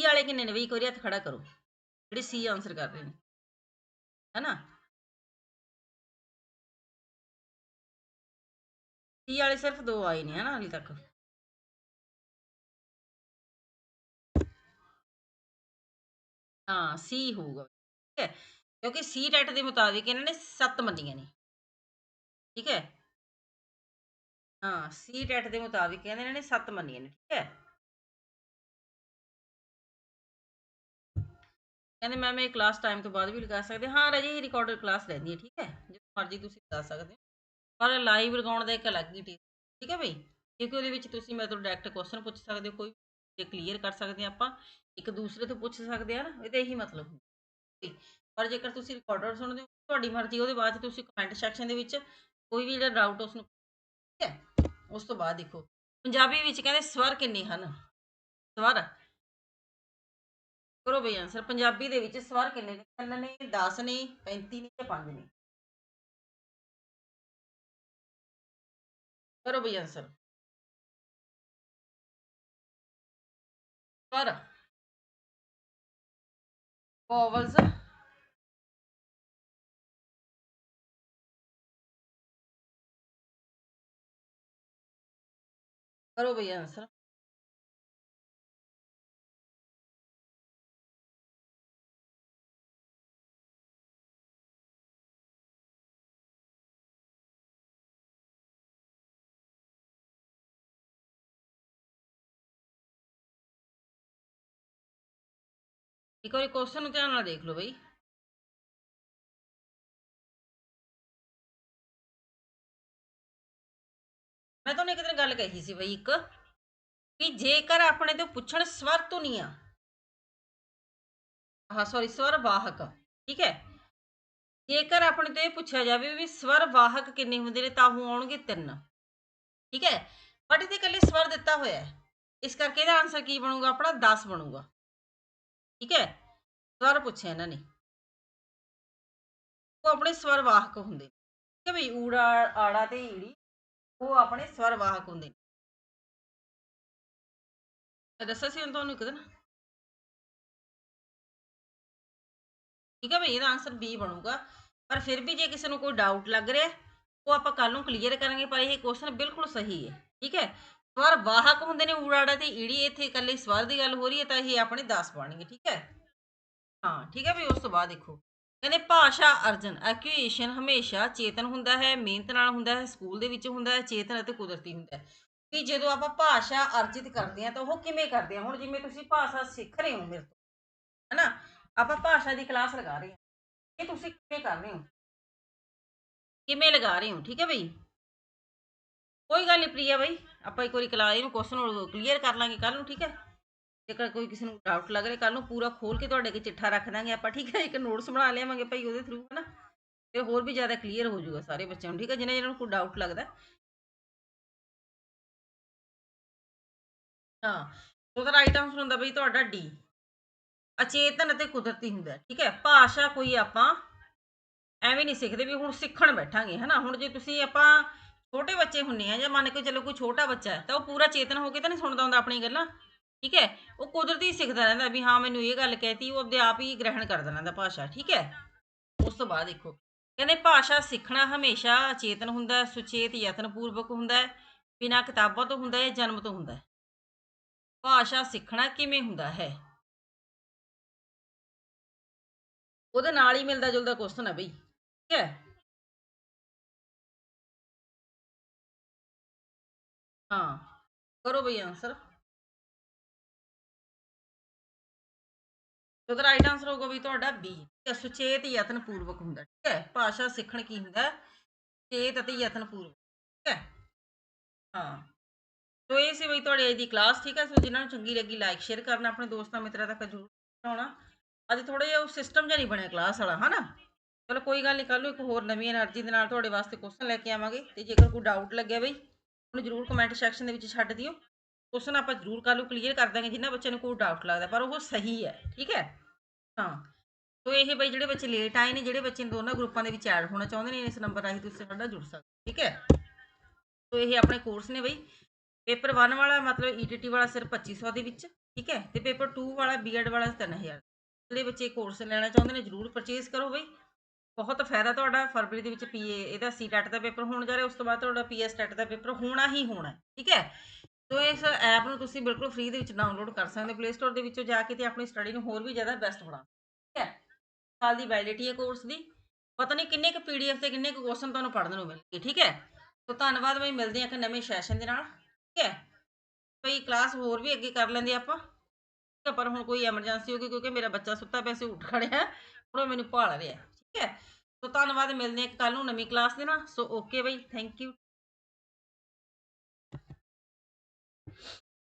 [SPEAKER 1] ਸੀ ਵਾਲੇ ਕਿੰਨੇ ਨੇ? ਬਈ ਇੱਕ ਵਾਰੀ ਹੱਥ ਖੜਾ ਕਰੋ। ਜਿਹੜੇ ਸੀ ਆਨਸਰ ਕਰ ਰਹੇ ਨੇ। ਹੈਨਾ? ਸੀ ਵਾਲੇ ਸਿਰਫ ਦੋ ਆਏ ਨੇ ਹਨਾ ਹਾਲੇ ਤੱਕ। ਹਾਂ ਸੀ ਹੋਊਗਾ। ਠੀਕ ਹੈ? ਕਿਉਂਕਿ ਸੀ ਟੈਟ ਦੇ ਮੁਤਾਬਿਕ ਇਹਨਾਂ ਨੇ ਸੱਤ ਮੰਨੀਆਂ ਨੇ। ਠੀਕ ਹੈ? ਹਾਂ ਸੀ ਟੈਟ ਦੇ ਮੁਤਾਬਿਕ ਕਹਿੰਦੇ ਇਹਨਾਂ ਨੇ ਸੱਤ ਮੰਨੀਆਂ ਨੇ। ਠੀਕ ਹੈ? ਕਹਿੰਦੇ ਮੈਮ ਇਹ ਕਲਾਸ ਟਾਈਮ ਤੋਂ ਬਾਅਦ ਵੀ ਲਗਾ ਸਕਦੇ ਹਾਂ। ਹਾਂ, ਰਾਜੀ, ਇਹ ਰਿਕਾਰਡਡ ਕਲਾਸ ਰਹਿੰਦੀ ਹੈ, ਠੀਕ ਹੈ? ਜਦੋਂ ਮਰਜ਼ੀ ਤੁਸੀਂ ਲਗਾ ਸਕਦੇ ਹੋ। ਪਰ ਲਾਈਵ ਲਗਾਉਣ ਦਾ ਇੱਕ ਅਲੱਗ ਹੀ ਟੇਸਟ ਠੀਕ ਹੈ ਬਈ? ਕਿਉਂਕਿ ਉਹਦੇ ਵਿੱਚ ਤੁਸੀਂ ਮੇਰੇ ਤੋਂ ਡਾਇਰੈਕਟ ਕੁਐਸਚਨ ਪੁੱਛ ਸਕਦੇ ਹੋ, ਕੋਈ ਤੇ ਕਲੀਅਰ ਕਰ ਸਕਦੇ ਹਾਂ ਆਪਾਂ, ਇੱਕ ਦੂਸਰੇ ਤੋਂ ਪੁੱਛ ਸਕਦੇ ਆ ਨਾ, ਇਹਦਾ ਇਹੀ ਮਤਲਬ ਹੁੰਦਾ ਪਰ ਜੇਕਰ ਤੁਸੀਂ ਰਿਕਾਰਡਰ ਸੁਣਦੇ ਹੋ, ਤੁਹਾਡੀ ਮਰਜ਼ੀ, ਉਹਦੇ ਬਾਅਦ 'ਚ ਤੁਸੀਂ ਕਮੈਂਟ ਸੈਕਸ਼ਨ ਦੇ ਵਿੱਚ ਕੋਈ ਵੀ ਜਿਹੜਾ ਡਾਊਟ ਉਸ ਨੂੰ ਠੀਕ ਹੈ? ਉਸ ਤੋਂ ਬਾਅਦ ਦੇਖੋ। ਪੰਜਾਬੀ ਵਿੱਚ ਕਹਿੰਦੇ ਸਵਰ ਕਿੰਨੇ ਹਨ? ਸਵਰ ਕਰੋ ਬਈ ਆਨਸਰ ਪੰਜਾਬੀ ਦੇ ਵਿੱਚ ਸਵਰ ਕਿੰਨੇ ਨੇ? ਤਿੰਨ ਨੇ 10 ਨੇ 35 ਨੇ ਜਾਂ 5 ਨੇ? ਕਰੋ ਬਈ ਆਨਸਰ ਸਵਰ। ਵੋਵਲਸ ਕਰੋ ਬਈ ਆਨਸਰ ਇੱਕ ਵਾਰੀ ਕੁਐਸਚਨ ਨੂੰ ਧਿਆਨ ਨਾਲ ਦੇਖ ਲਓ ਬਈ। ਮੈਂ ਤੁਹਾਨੂੰ ਇੱਕ ਦਿਨ ਗੱਲ ਕਹੀ ਸੀ ਬਈ ਇੱਕ ਵੀ ਜੇਕਰ ਆਪਣੇ ਤੋਂ ਪੁੱਛਣ ਸਵਰ ਧੁਨੀਆਂ ਹਾਂ ਸੌਰੀ ਸਵਰ ਵਾਹਕ, ਠੀਕ ਹੈ? ਜੇਕਰ ਆਪਣੇ ਤੋਂ ਇਹ ਪੁੱਛਿਆ ਜਾਵੇ ਵੀ ਸਵਰ ਵਾਹਕ ਕਿੰਨੇ ਹੁੰਦੇ ਨੇ ਤਾਂ ਉਹ ਆਉਣਗੇ ਤਿੰਨ, ਠੀਕ ਹੈ? ਬਟ ਇਹਦੇ ਇਕੱਲੇ ਸਵਰ ਦਿੱਤਾ ਹੋਇਆ ਹੈ। ਇਸ ਕਰਕੇ ਇਹਦਾ ਆਨਸਰ ਕੀ ਬਣੂਗਾ? ਆਪਣਾ 10 ਬਣੂਗਾ। ਠੀਕ ਹੈ? ਸਵਰ ਪੁੱਛਿਆ ਇਹਨਾਂ ਨੇ। ਉਹ ਆਪਣੇ ਸਵਰ ਵਾਹਕ ਹੁੰਦੇ ਨੇ। ਠੀਕ ਹੈ ਬਈ ਊੜਾ ਆੜਾ ਤੇ ਈੜੀ, ਉਹ ਆਪਣੇ ਸਵਰ ਵਾਹਕ ਹੁੰਦੇ ਨੇ। ਮੈਂ ਦੱਸਿਆ ਸੀ ਹੁਣ ਤੁਹਾਨੂੰ ਇੱਕ ਦਿਨ? ਠੀਕ ਹੈ ਬਈ, ਇਹਦਾ ਆਨਸਰ B ਬਣੂਗਾ। ਪਰ ਫਿਰ ਵੀ ਜੇ ਕਿਸੇ ਨੂੰ ਕੋਈ ਡਾਊਟ ਲੱਗ ਰਿਹਾ, ਉਹ ਆਪਾਂ ਕੱਲ ਨੂੰ ਕਲੀਅਰ ਕਰਾਂਗੇ, ਪਰ ਇਹ ਕੁਐਸਚਨ ਬਿਲਕੁਲ ਸਹੀ ਹੈ। ਠੀਕ ਹੈ? ਸਵਰ ਵਾਹਕ ਹੁੰਦੇ ਨੇ ਊੜਾੜਾ ਤੇ ਈੜੀ, ਇੱਥੇ ਇਕੱਲੇ ਸਵਰ ਦੀ ਗੱਲ ਹੋ ਰਹੀ ਹੈ, ਤਾਂ ਇਹ ਆਪਣੇ 10 ਬਣਨਗੇ ਠੀਕ ਹੈ? ਹਾਂ, ਠੀਕ ਹੈ ਵੀ ਉਸ ਤੋਂ ਬਾਅਦ ਦੇਖੋ। ਕਹਿੰਦੇ ਭਾਸ਼ਾ ਅਰਜਨ ਐਕੁਏਸ਼ਨ ਹਮੇਸ਼ਾ ਚੇਤਨ ਹੁੰਦਾ ਹੈ, ਮਿਹਨਤ ਨਾਲ ਹੁੰਦਾ ਹੈ ਸਕੂਲ ਦੇ ਵਿੱਚ ਹੁੰਦਾ ਹੈ, ਚੇਤਨ ਅਤੇ ਕੁਦਰਤੀ ਹੁੰਦਾ ਹੈ। ਵੀ ਜਦੋਂ ਆਪਾਂ ਭਾਸ਼ਾ ਅਰਜਿਤ ਕਰਦੇ ਹਾਂ ਤਾਂ ਉਹ ਕਿਵੇਂ ਕਰਦੇ ਹਾਂ? ਹੁਣ ਜਿਵੇਂ ਤੁਸੀਂ ਭਾਸ਼ਾ ਸਿੱਖ ਰਹੇ ਹੋ ਮੇਰੇ ਤੋਂ, ਹੈਨਾ? ਆਪਾਂ ਭਾਸ਼ਾ ਦੀ ਕਲਾਸ ਲਗਾ ਰਹੇ ਹਾਂ। ਇਹ ਤੁਸੀਂ ਕਿਵੇਂ ਕਰ ਰਹੇ ਹੋ? ਕਿਵੇਂ ਲਗਾ ਰਹੇ ਹੋ? ਠੀਕ ਹੈ ਬਈ? ਕੋਈ ਗੱਲ ਨਹੀਂ ਪ੍ਰਿਆ ਬਈ, ਆਪਾਂ ਇੱਕ ਵਾਰੀ ਕਲਾ ਇਹਨੂੰ ਕੁਐਸਚਨ ਕਲੀਅਰ ਕਰ ਲਾਂਗੇ ਕੱਲ ਨੂੰ, ਠੀਕ ਹੈ? ਜੇਕਰ ਕੋਈ ਕਿਸੇ ਨੂੰ ਡਾਊਟ ਲੱਗ ਰਿਹਾ ਕੱਲ ਨੂੰ ਪੂਰਾ ਖੋਲ ਕੇ ਤੁਹਾਡੇ ਅੱਗੇ ਚਿੱਠਾ ਰੱਖ ਦਾਂਗੇ, ਆਪਾਂ ਠੀਕ ਹੈ, ਇੱਕ ਨੋਟਸ ਬਣਾ ਲਿਆਵਾਂਗੇ ਭਾਈ ਉਹਦੇ ਥਰੂ ਹਨਾ? ਫਿਰ ਹੋਰ ਵੀ ਜ਼ਿਆਦਾ ਕਲੀਅਰ ਹੋ ਜਾਊਗਾ ਸਾਰੇ ਬੱਚਿਆਂ ਨੂੰ, ਠੀਕ ਹੈ? ਜਿਹਨਾਂ ਜਿਹਨਾਂ ਨੂੰ ਕੋਈ ਡਾਊਟ ਲੱਗਦਾ। ਹਾਂ ਉਹਦਾ ਰਾਈਟ ਆਨਸਰ ਹੁੰਦਾ ਬਈ ਤੁਹਾਡਾ ਡੀ ਅਚੇਤਨ ਅਤੇ ਕੁਦਰਤੀ ਹੁੰਦਾ, ਠੀਕ ਹੈ? ਭਾਸ਼ਾ ਕੋਈ ਆਪਾਂ ਐਵੇਂ ਨਹੀਂ ਸਿੱਖਦੇ ਵੀ ਹੁਣ ਸਿੱਖਣ ਬੈਠਾਂਗੇ, ਹਨਾ? ਹੁਣ ਜੇ ਤੁਸੀਂ ਆਪਾਂ ਛੋਟੇ ਬੱਚੇ ਹੁੰਨੇ ਆ ਜਾਂ ਮੰਨ ਕੇ ਚੱਲੋ ਕੋਈ ਛੋਟਾ ਬੱਚਾ ਹੈ, ਤਾਂ ਉਹ ਪੂਰਾ ਚੇਤਨ ਹੋ ਕੇ ਤਾਂ ਨਹੀਂ ਸੁਣਦਾ ਹੁੰਦਾ ਆਪਣੀ ਗੱਲਾਂ। ਠੀਕ ਹੈ? ਉਹ ਕੁਦਰਤੀ ਸਿੱਖਦਾ ਰਹਿੰਦਾ ਵੀ ਹਾਂ, ਮੈਨੂੰ ਇਹ ਗੱਲ ਕਹਿਤੀ, ਉਹ ਆਪਦੇ ਆਪ ਹੀ ਗ੍ਰਹਿਣ ਕਰਦਾ ਰਹਿੰਦਾ ਭਾਸ਼ਾ, ਠੀਕ ਹੈ? ਉਸ ਤੋਂ ਬਾਅਦ ਦੇਖੋ, ਕਹਿੰਦੇ ਭਾਸ਼ਾ ਸਿੱਖਣਾ ਹਮੇਸ਼ਾ ਚੇਤਨ ਹੁੰਦਾ ਹੈ, ਸੁਚੇਤ, ਯਤਨਪੂਰਵਕ ਹੁੰਦਾ ਹੈ, ਬਿਨਾਂ ਕਿਤਾਬਾਂ ਤੋਂ ਹੁੰਦਾ ਹੈ ਜਨਮ ਤੋਂ ਹੁੰਦਾ ਹੈ। ਭਾਸ਼ਾ ਸਿੱਖਣਾ ਕਿਵੇਂ ਹੁੰਦਾ ਹੈ? ਉਹਦੇ ਨਾਲ ਹੀ ਮਿਲਦਾ ਜੁਲਦਾ ਕੁਐਸਚਨ ਹੈ ਬਈ, ਠੀਕ ਹੈ? ਹਾਂ, ਕਰੋ ਬਈ ਆਨਸਰ ਸੋ ਦਾ ਰਾਈਟ ਆਨਸਰ ਹੋਗਾ ਵੀ ਤੁਹਾਡਾ ਬੀ ਠੀਕ ਹੈ, ਸੁਚੇਤ ਯਤਨ ਪੂਰਵਕ ਹੁੰਦਾ, ਠੀਕ ਹੈ, ਭਾਸ਼ਾ ਸਿੱਖਣ ਕੀ ਹੁੰਦਾ? ਸੁਚੇਤ ਅਤੇ ਯਤਨ ਪੂਰਵਕ, ਠੀਕ ਹੈ? ਹਾਂ। ਸੋ ਇਹ ਸੀ ਬਈ ਤੁਹਾਡੀ ਅੱਜ ਦੀ ਕਲਾਸ ਠੀਕ ਹੈ? ਸੋ ਜਿਨ੍ਹਾਂ ਨੂੰ ਚੰਗੀ ਲੱਗੀ ਲਾਈਕ ਸ਼ੇਅਰ ਕਰਨਾ, ਆਪਣੇ ਦੋਸਤਾਂ, ਮਿੱਤਰਾਂ ਤੱਕ ਜ਼ਰੂਰ ਪਹੁੰਚਾਉਣਾ। ਅੱਜ ਥੋੜਾ ਜਿਹਾ ਉਹ ਸਿਸਟਮ ਜਿਹਾ ਨਹੀਂ ਬਣਿਆ ਕਲਾਸ ਵਾਲਾ, ਹਨਾ? ਚਲੋ ਕੋਈ ਗੱਲ ਨਹੀਂ ਕੱਲ ਨੂੰ ਇੱਕ ਹੋਰ ਨਵੀਂ એનર્ਜੀ ਦੇ ਨਾਲ ਤੁਹਾਡੇ ਵਾਸਤੇ ਕੁਐਸਚਨ ਲੈ ਕੇ ਆਵਾਂਗੇ, ਤੇ ਜੇਕਰ ਕੋਈ ਡਾਊਟ ਲੱਗਿਆ ਬਈ, ਉਹਨੂੰ ਜ਼ਰੂਰ ਕਮੈਂਟ ਸੈਕਸ਼ਨ ਦੇ ਵਿੱਚ ਛੱਡ ਦਿਓ। ਕੁਐਸਚਨ ਆਪਾਂ ਜ਼ਰੂਰ ਕੱਲ ਨੂੰ ਕਲੀਅਰ ਕਰ ਦਾਂਗੇ ਜਿਨ੍ਹਾਂ ਬੱਚਿਆਂ ਨੂੰ ਕੋਈ ਡਾਊਟ ਲੱਗਦਾ, ਪਰ ਉਹ ਸਹੀ ਹੈ, ਠੀਕ ਹੈ? ਹਾਂ। ਸੋ ਇਹ ਬਈ ਜਿਹੜੇ ਬੱਚੇ ਲੇਟ ਆਏ ਨੇ, ਜਿਹੜੇ ਬੱਚੇ ਦੋਨਾਂ ਗਰੁੱਪਾਂ ਦੇ ਵਿੱਚ ਐਡ ਹੋਣਾ ਚਾਹੁੰਦੇ ਨੇ, ਇਸ ਨੰਬਰ ਰਾਹੀਂ ਤੁਸੀਂ ਸਾਡਾ ਜੁੜ ਸਕਦੇ ਠੀਕ ਹੈ? ਸੋ ਇਹ ਆਪਣੇ ਕੋਰਸ ਨੇ ਬਈ। ਪੇਪਰ 1 ਵਾਲਾ ਮਤਲਬ ਈਟੀਟੀ ਵਾਲਾ ਸਿਰਫ 2500 ਦੇ ਵਿੱਚ, ਠੀਕ ਹੈ? ਤੇ ਪੇਪਰ 2 ਵਾਲਾ ਬੀਐਡ ਵਾਲਾ 3000 ਜਿਹੜੇ ਬੱਚੇ ਕੋਰਸ ਲੈਣਾ ਚਾਹੁੰਦੇ ਨੇ, ਜਰੂਰ ਪਰਚੇਸ ਕਰੋ ਬਈ। ਬਹੁਤ ਫਾਇਦਾ ਤੁਹਾਡਾ ਫਰਵਰੀ ਦੇ ਵਿੱਚ ਪੀਏ ਇਹਦਾ ਸੀ ਟੈਟ ਦਾ ਪੇਪਰ ਹੋਣ ਜਾ ਰਿਹਾ, ਉਸ ਤੋਂ ਬਾਅਦ ਤੁਹਾਡਾ ਪੀਐਸ ਟੈਟ ਦਾ ਪੇਪਰ ਹੋਣਾ ਹੀ ਹੋਣਾ, ਠੀਕ ਹੈ? ਸੋ ਇਸ ਐਪ ਨੂੰ ਤੁਸੀਂ ਬਿਲਕੁਲ ਫ੍ਰੀ ਦੇ ਵਿੱਚ ਡਾਊਨਲੋਡ ਕਰ ਸਕਦੇ ਹੋ ਪਲੇ ਸਟੋਰ ਦੇ ਵਿੱਚੋਂ ਜਾ ਕੇ ਤੇ ਆਪਣੀ ਸਟੱਡੀ ਨੂੰ ਹੋਰ ਵੀ ਜ਼ਿਆਦਾ ਬੈਸਟ ਬਣਾ ਠੀਕ ਹੈ? ਸਾਲ ਦੀ ਵੈਲਿਡਿਟੀ ਹੈ ਕੋਰਸ ਦੀ। ਪਤਾ ਨਹੀਂ ਕਿੰਨੇ ਕੁ ਪੀਡੀਐਫ ਤੇ ਕਿੰਨੇ ਕੁ ਕੁਐਸਚਨ ਤੁਹਾਨੂੰ ਪੜ੍ਹਨ ਨੂੰ ਮਿਲਣਗੇ, ਠੀਕ ਹੈ? ਸੋ ਧੰਨਵਾਦ ਬਈ, ਮਿਲਦੇ ਹਾਂ ਇੱਕ ਨਵੇਂ ਸੈਸ਼ਨ ਦੇ ਨਾਲ, ਠੀਕ ਹੈ? ਬਈ ਕਲਾਸ ਹੋਰ ਵੀ ਅੱਗੇ ਕਰ ਲੈਂਦੇ ਆਪਾਂ, ਠੀਕ ਹੈ? ਪਰ ਹੁਣ ਕੋਈ ਐਮਰਜੈਂਸੀ ਹੋ ਗਈ ਕਿਉਂਕਿ ਮੇਰਾ ਬੱਚਾ ਸੁੱਤਾ ਪਿਆ ਸੀ, ਉੱਠ ਖੜਿਆ, ਹੁਣ ਉਹ ਮੈਨੂੰ ਭਾਲ ਰਿਹਾ, ਠੀਕ ਹੈ? ਸੋ ਧੰਨਵਾਦ, ਮਿਲਦੇ ਹਾਂ ਕੱਲ ਨੂੰ ਨਵੀਂ ਕਲਾਸ ਦੇ ਨਾਲ, ਸੋ ਓਕੇ ਬਈ ਥੈਂਕ ਯੂ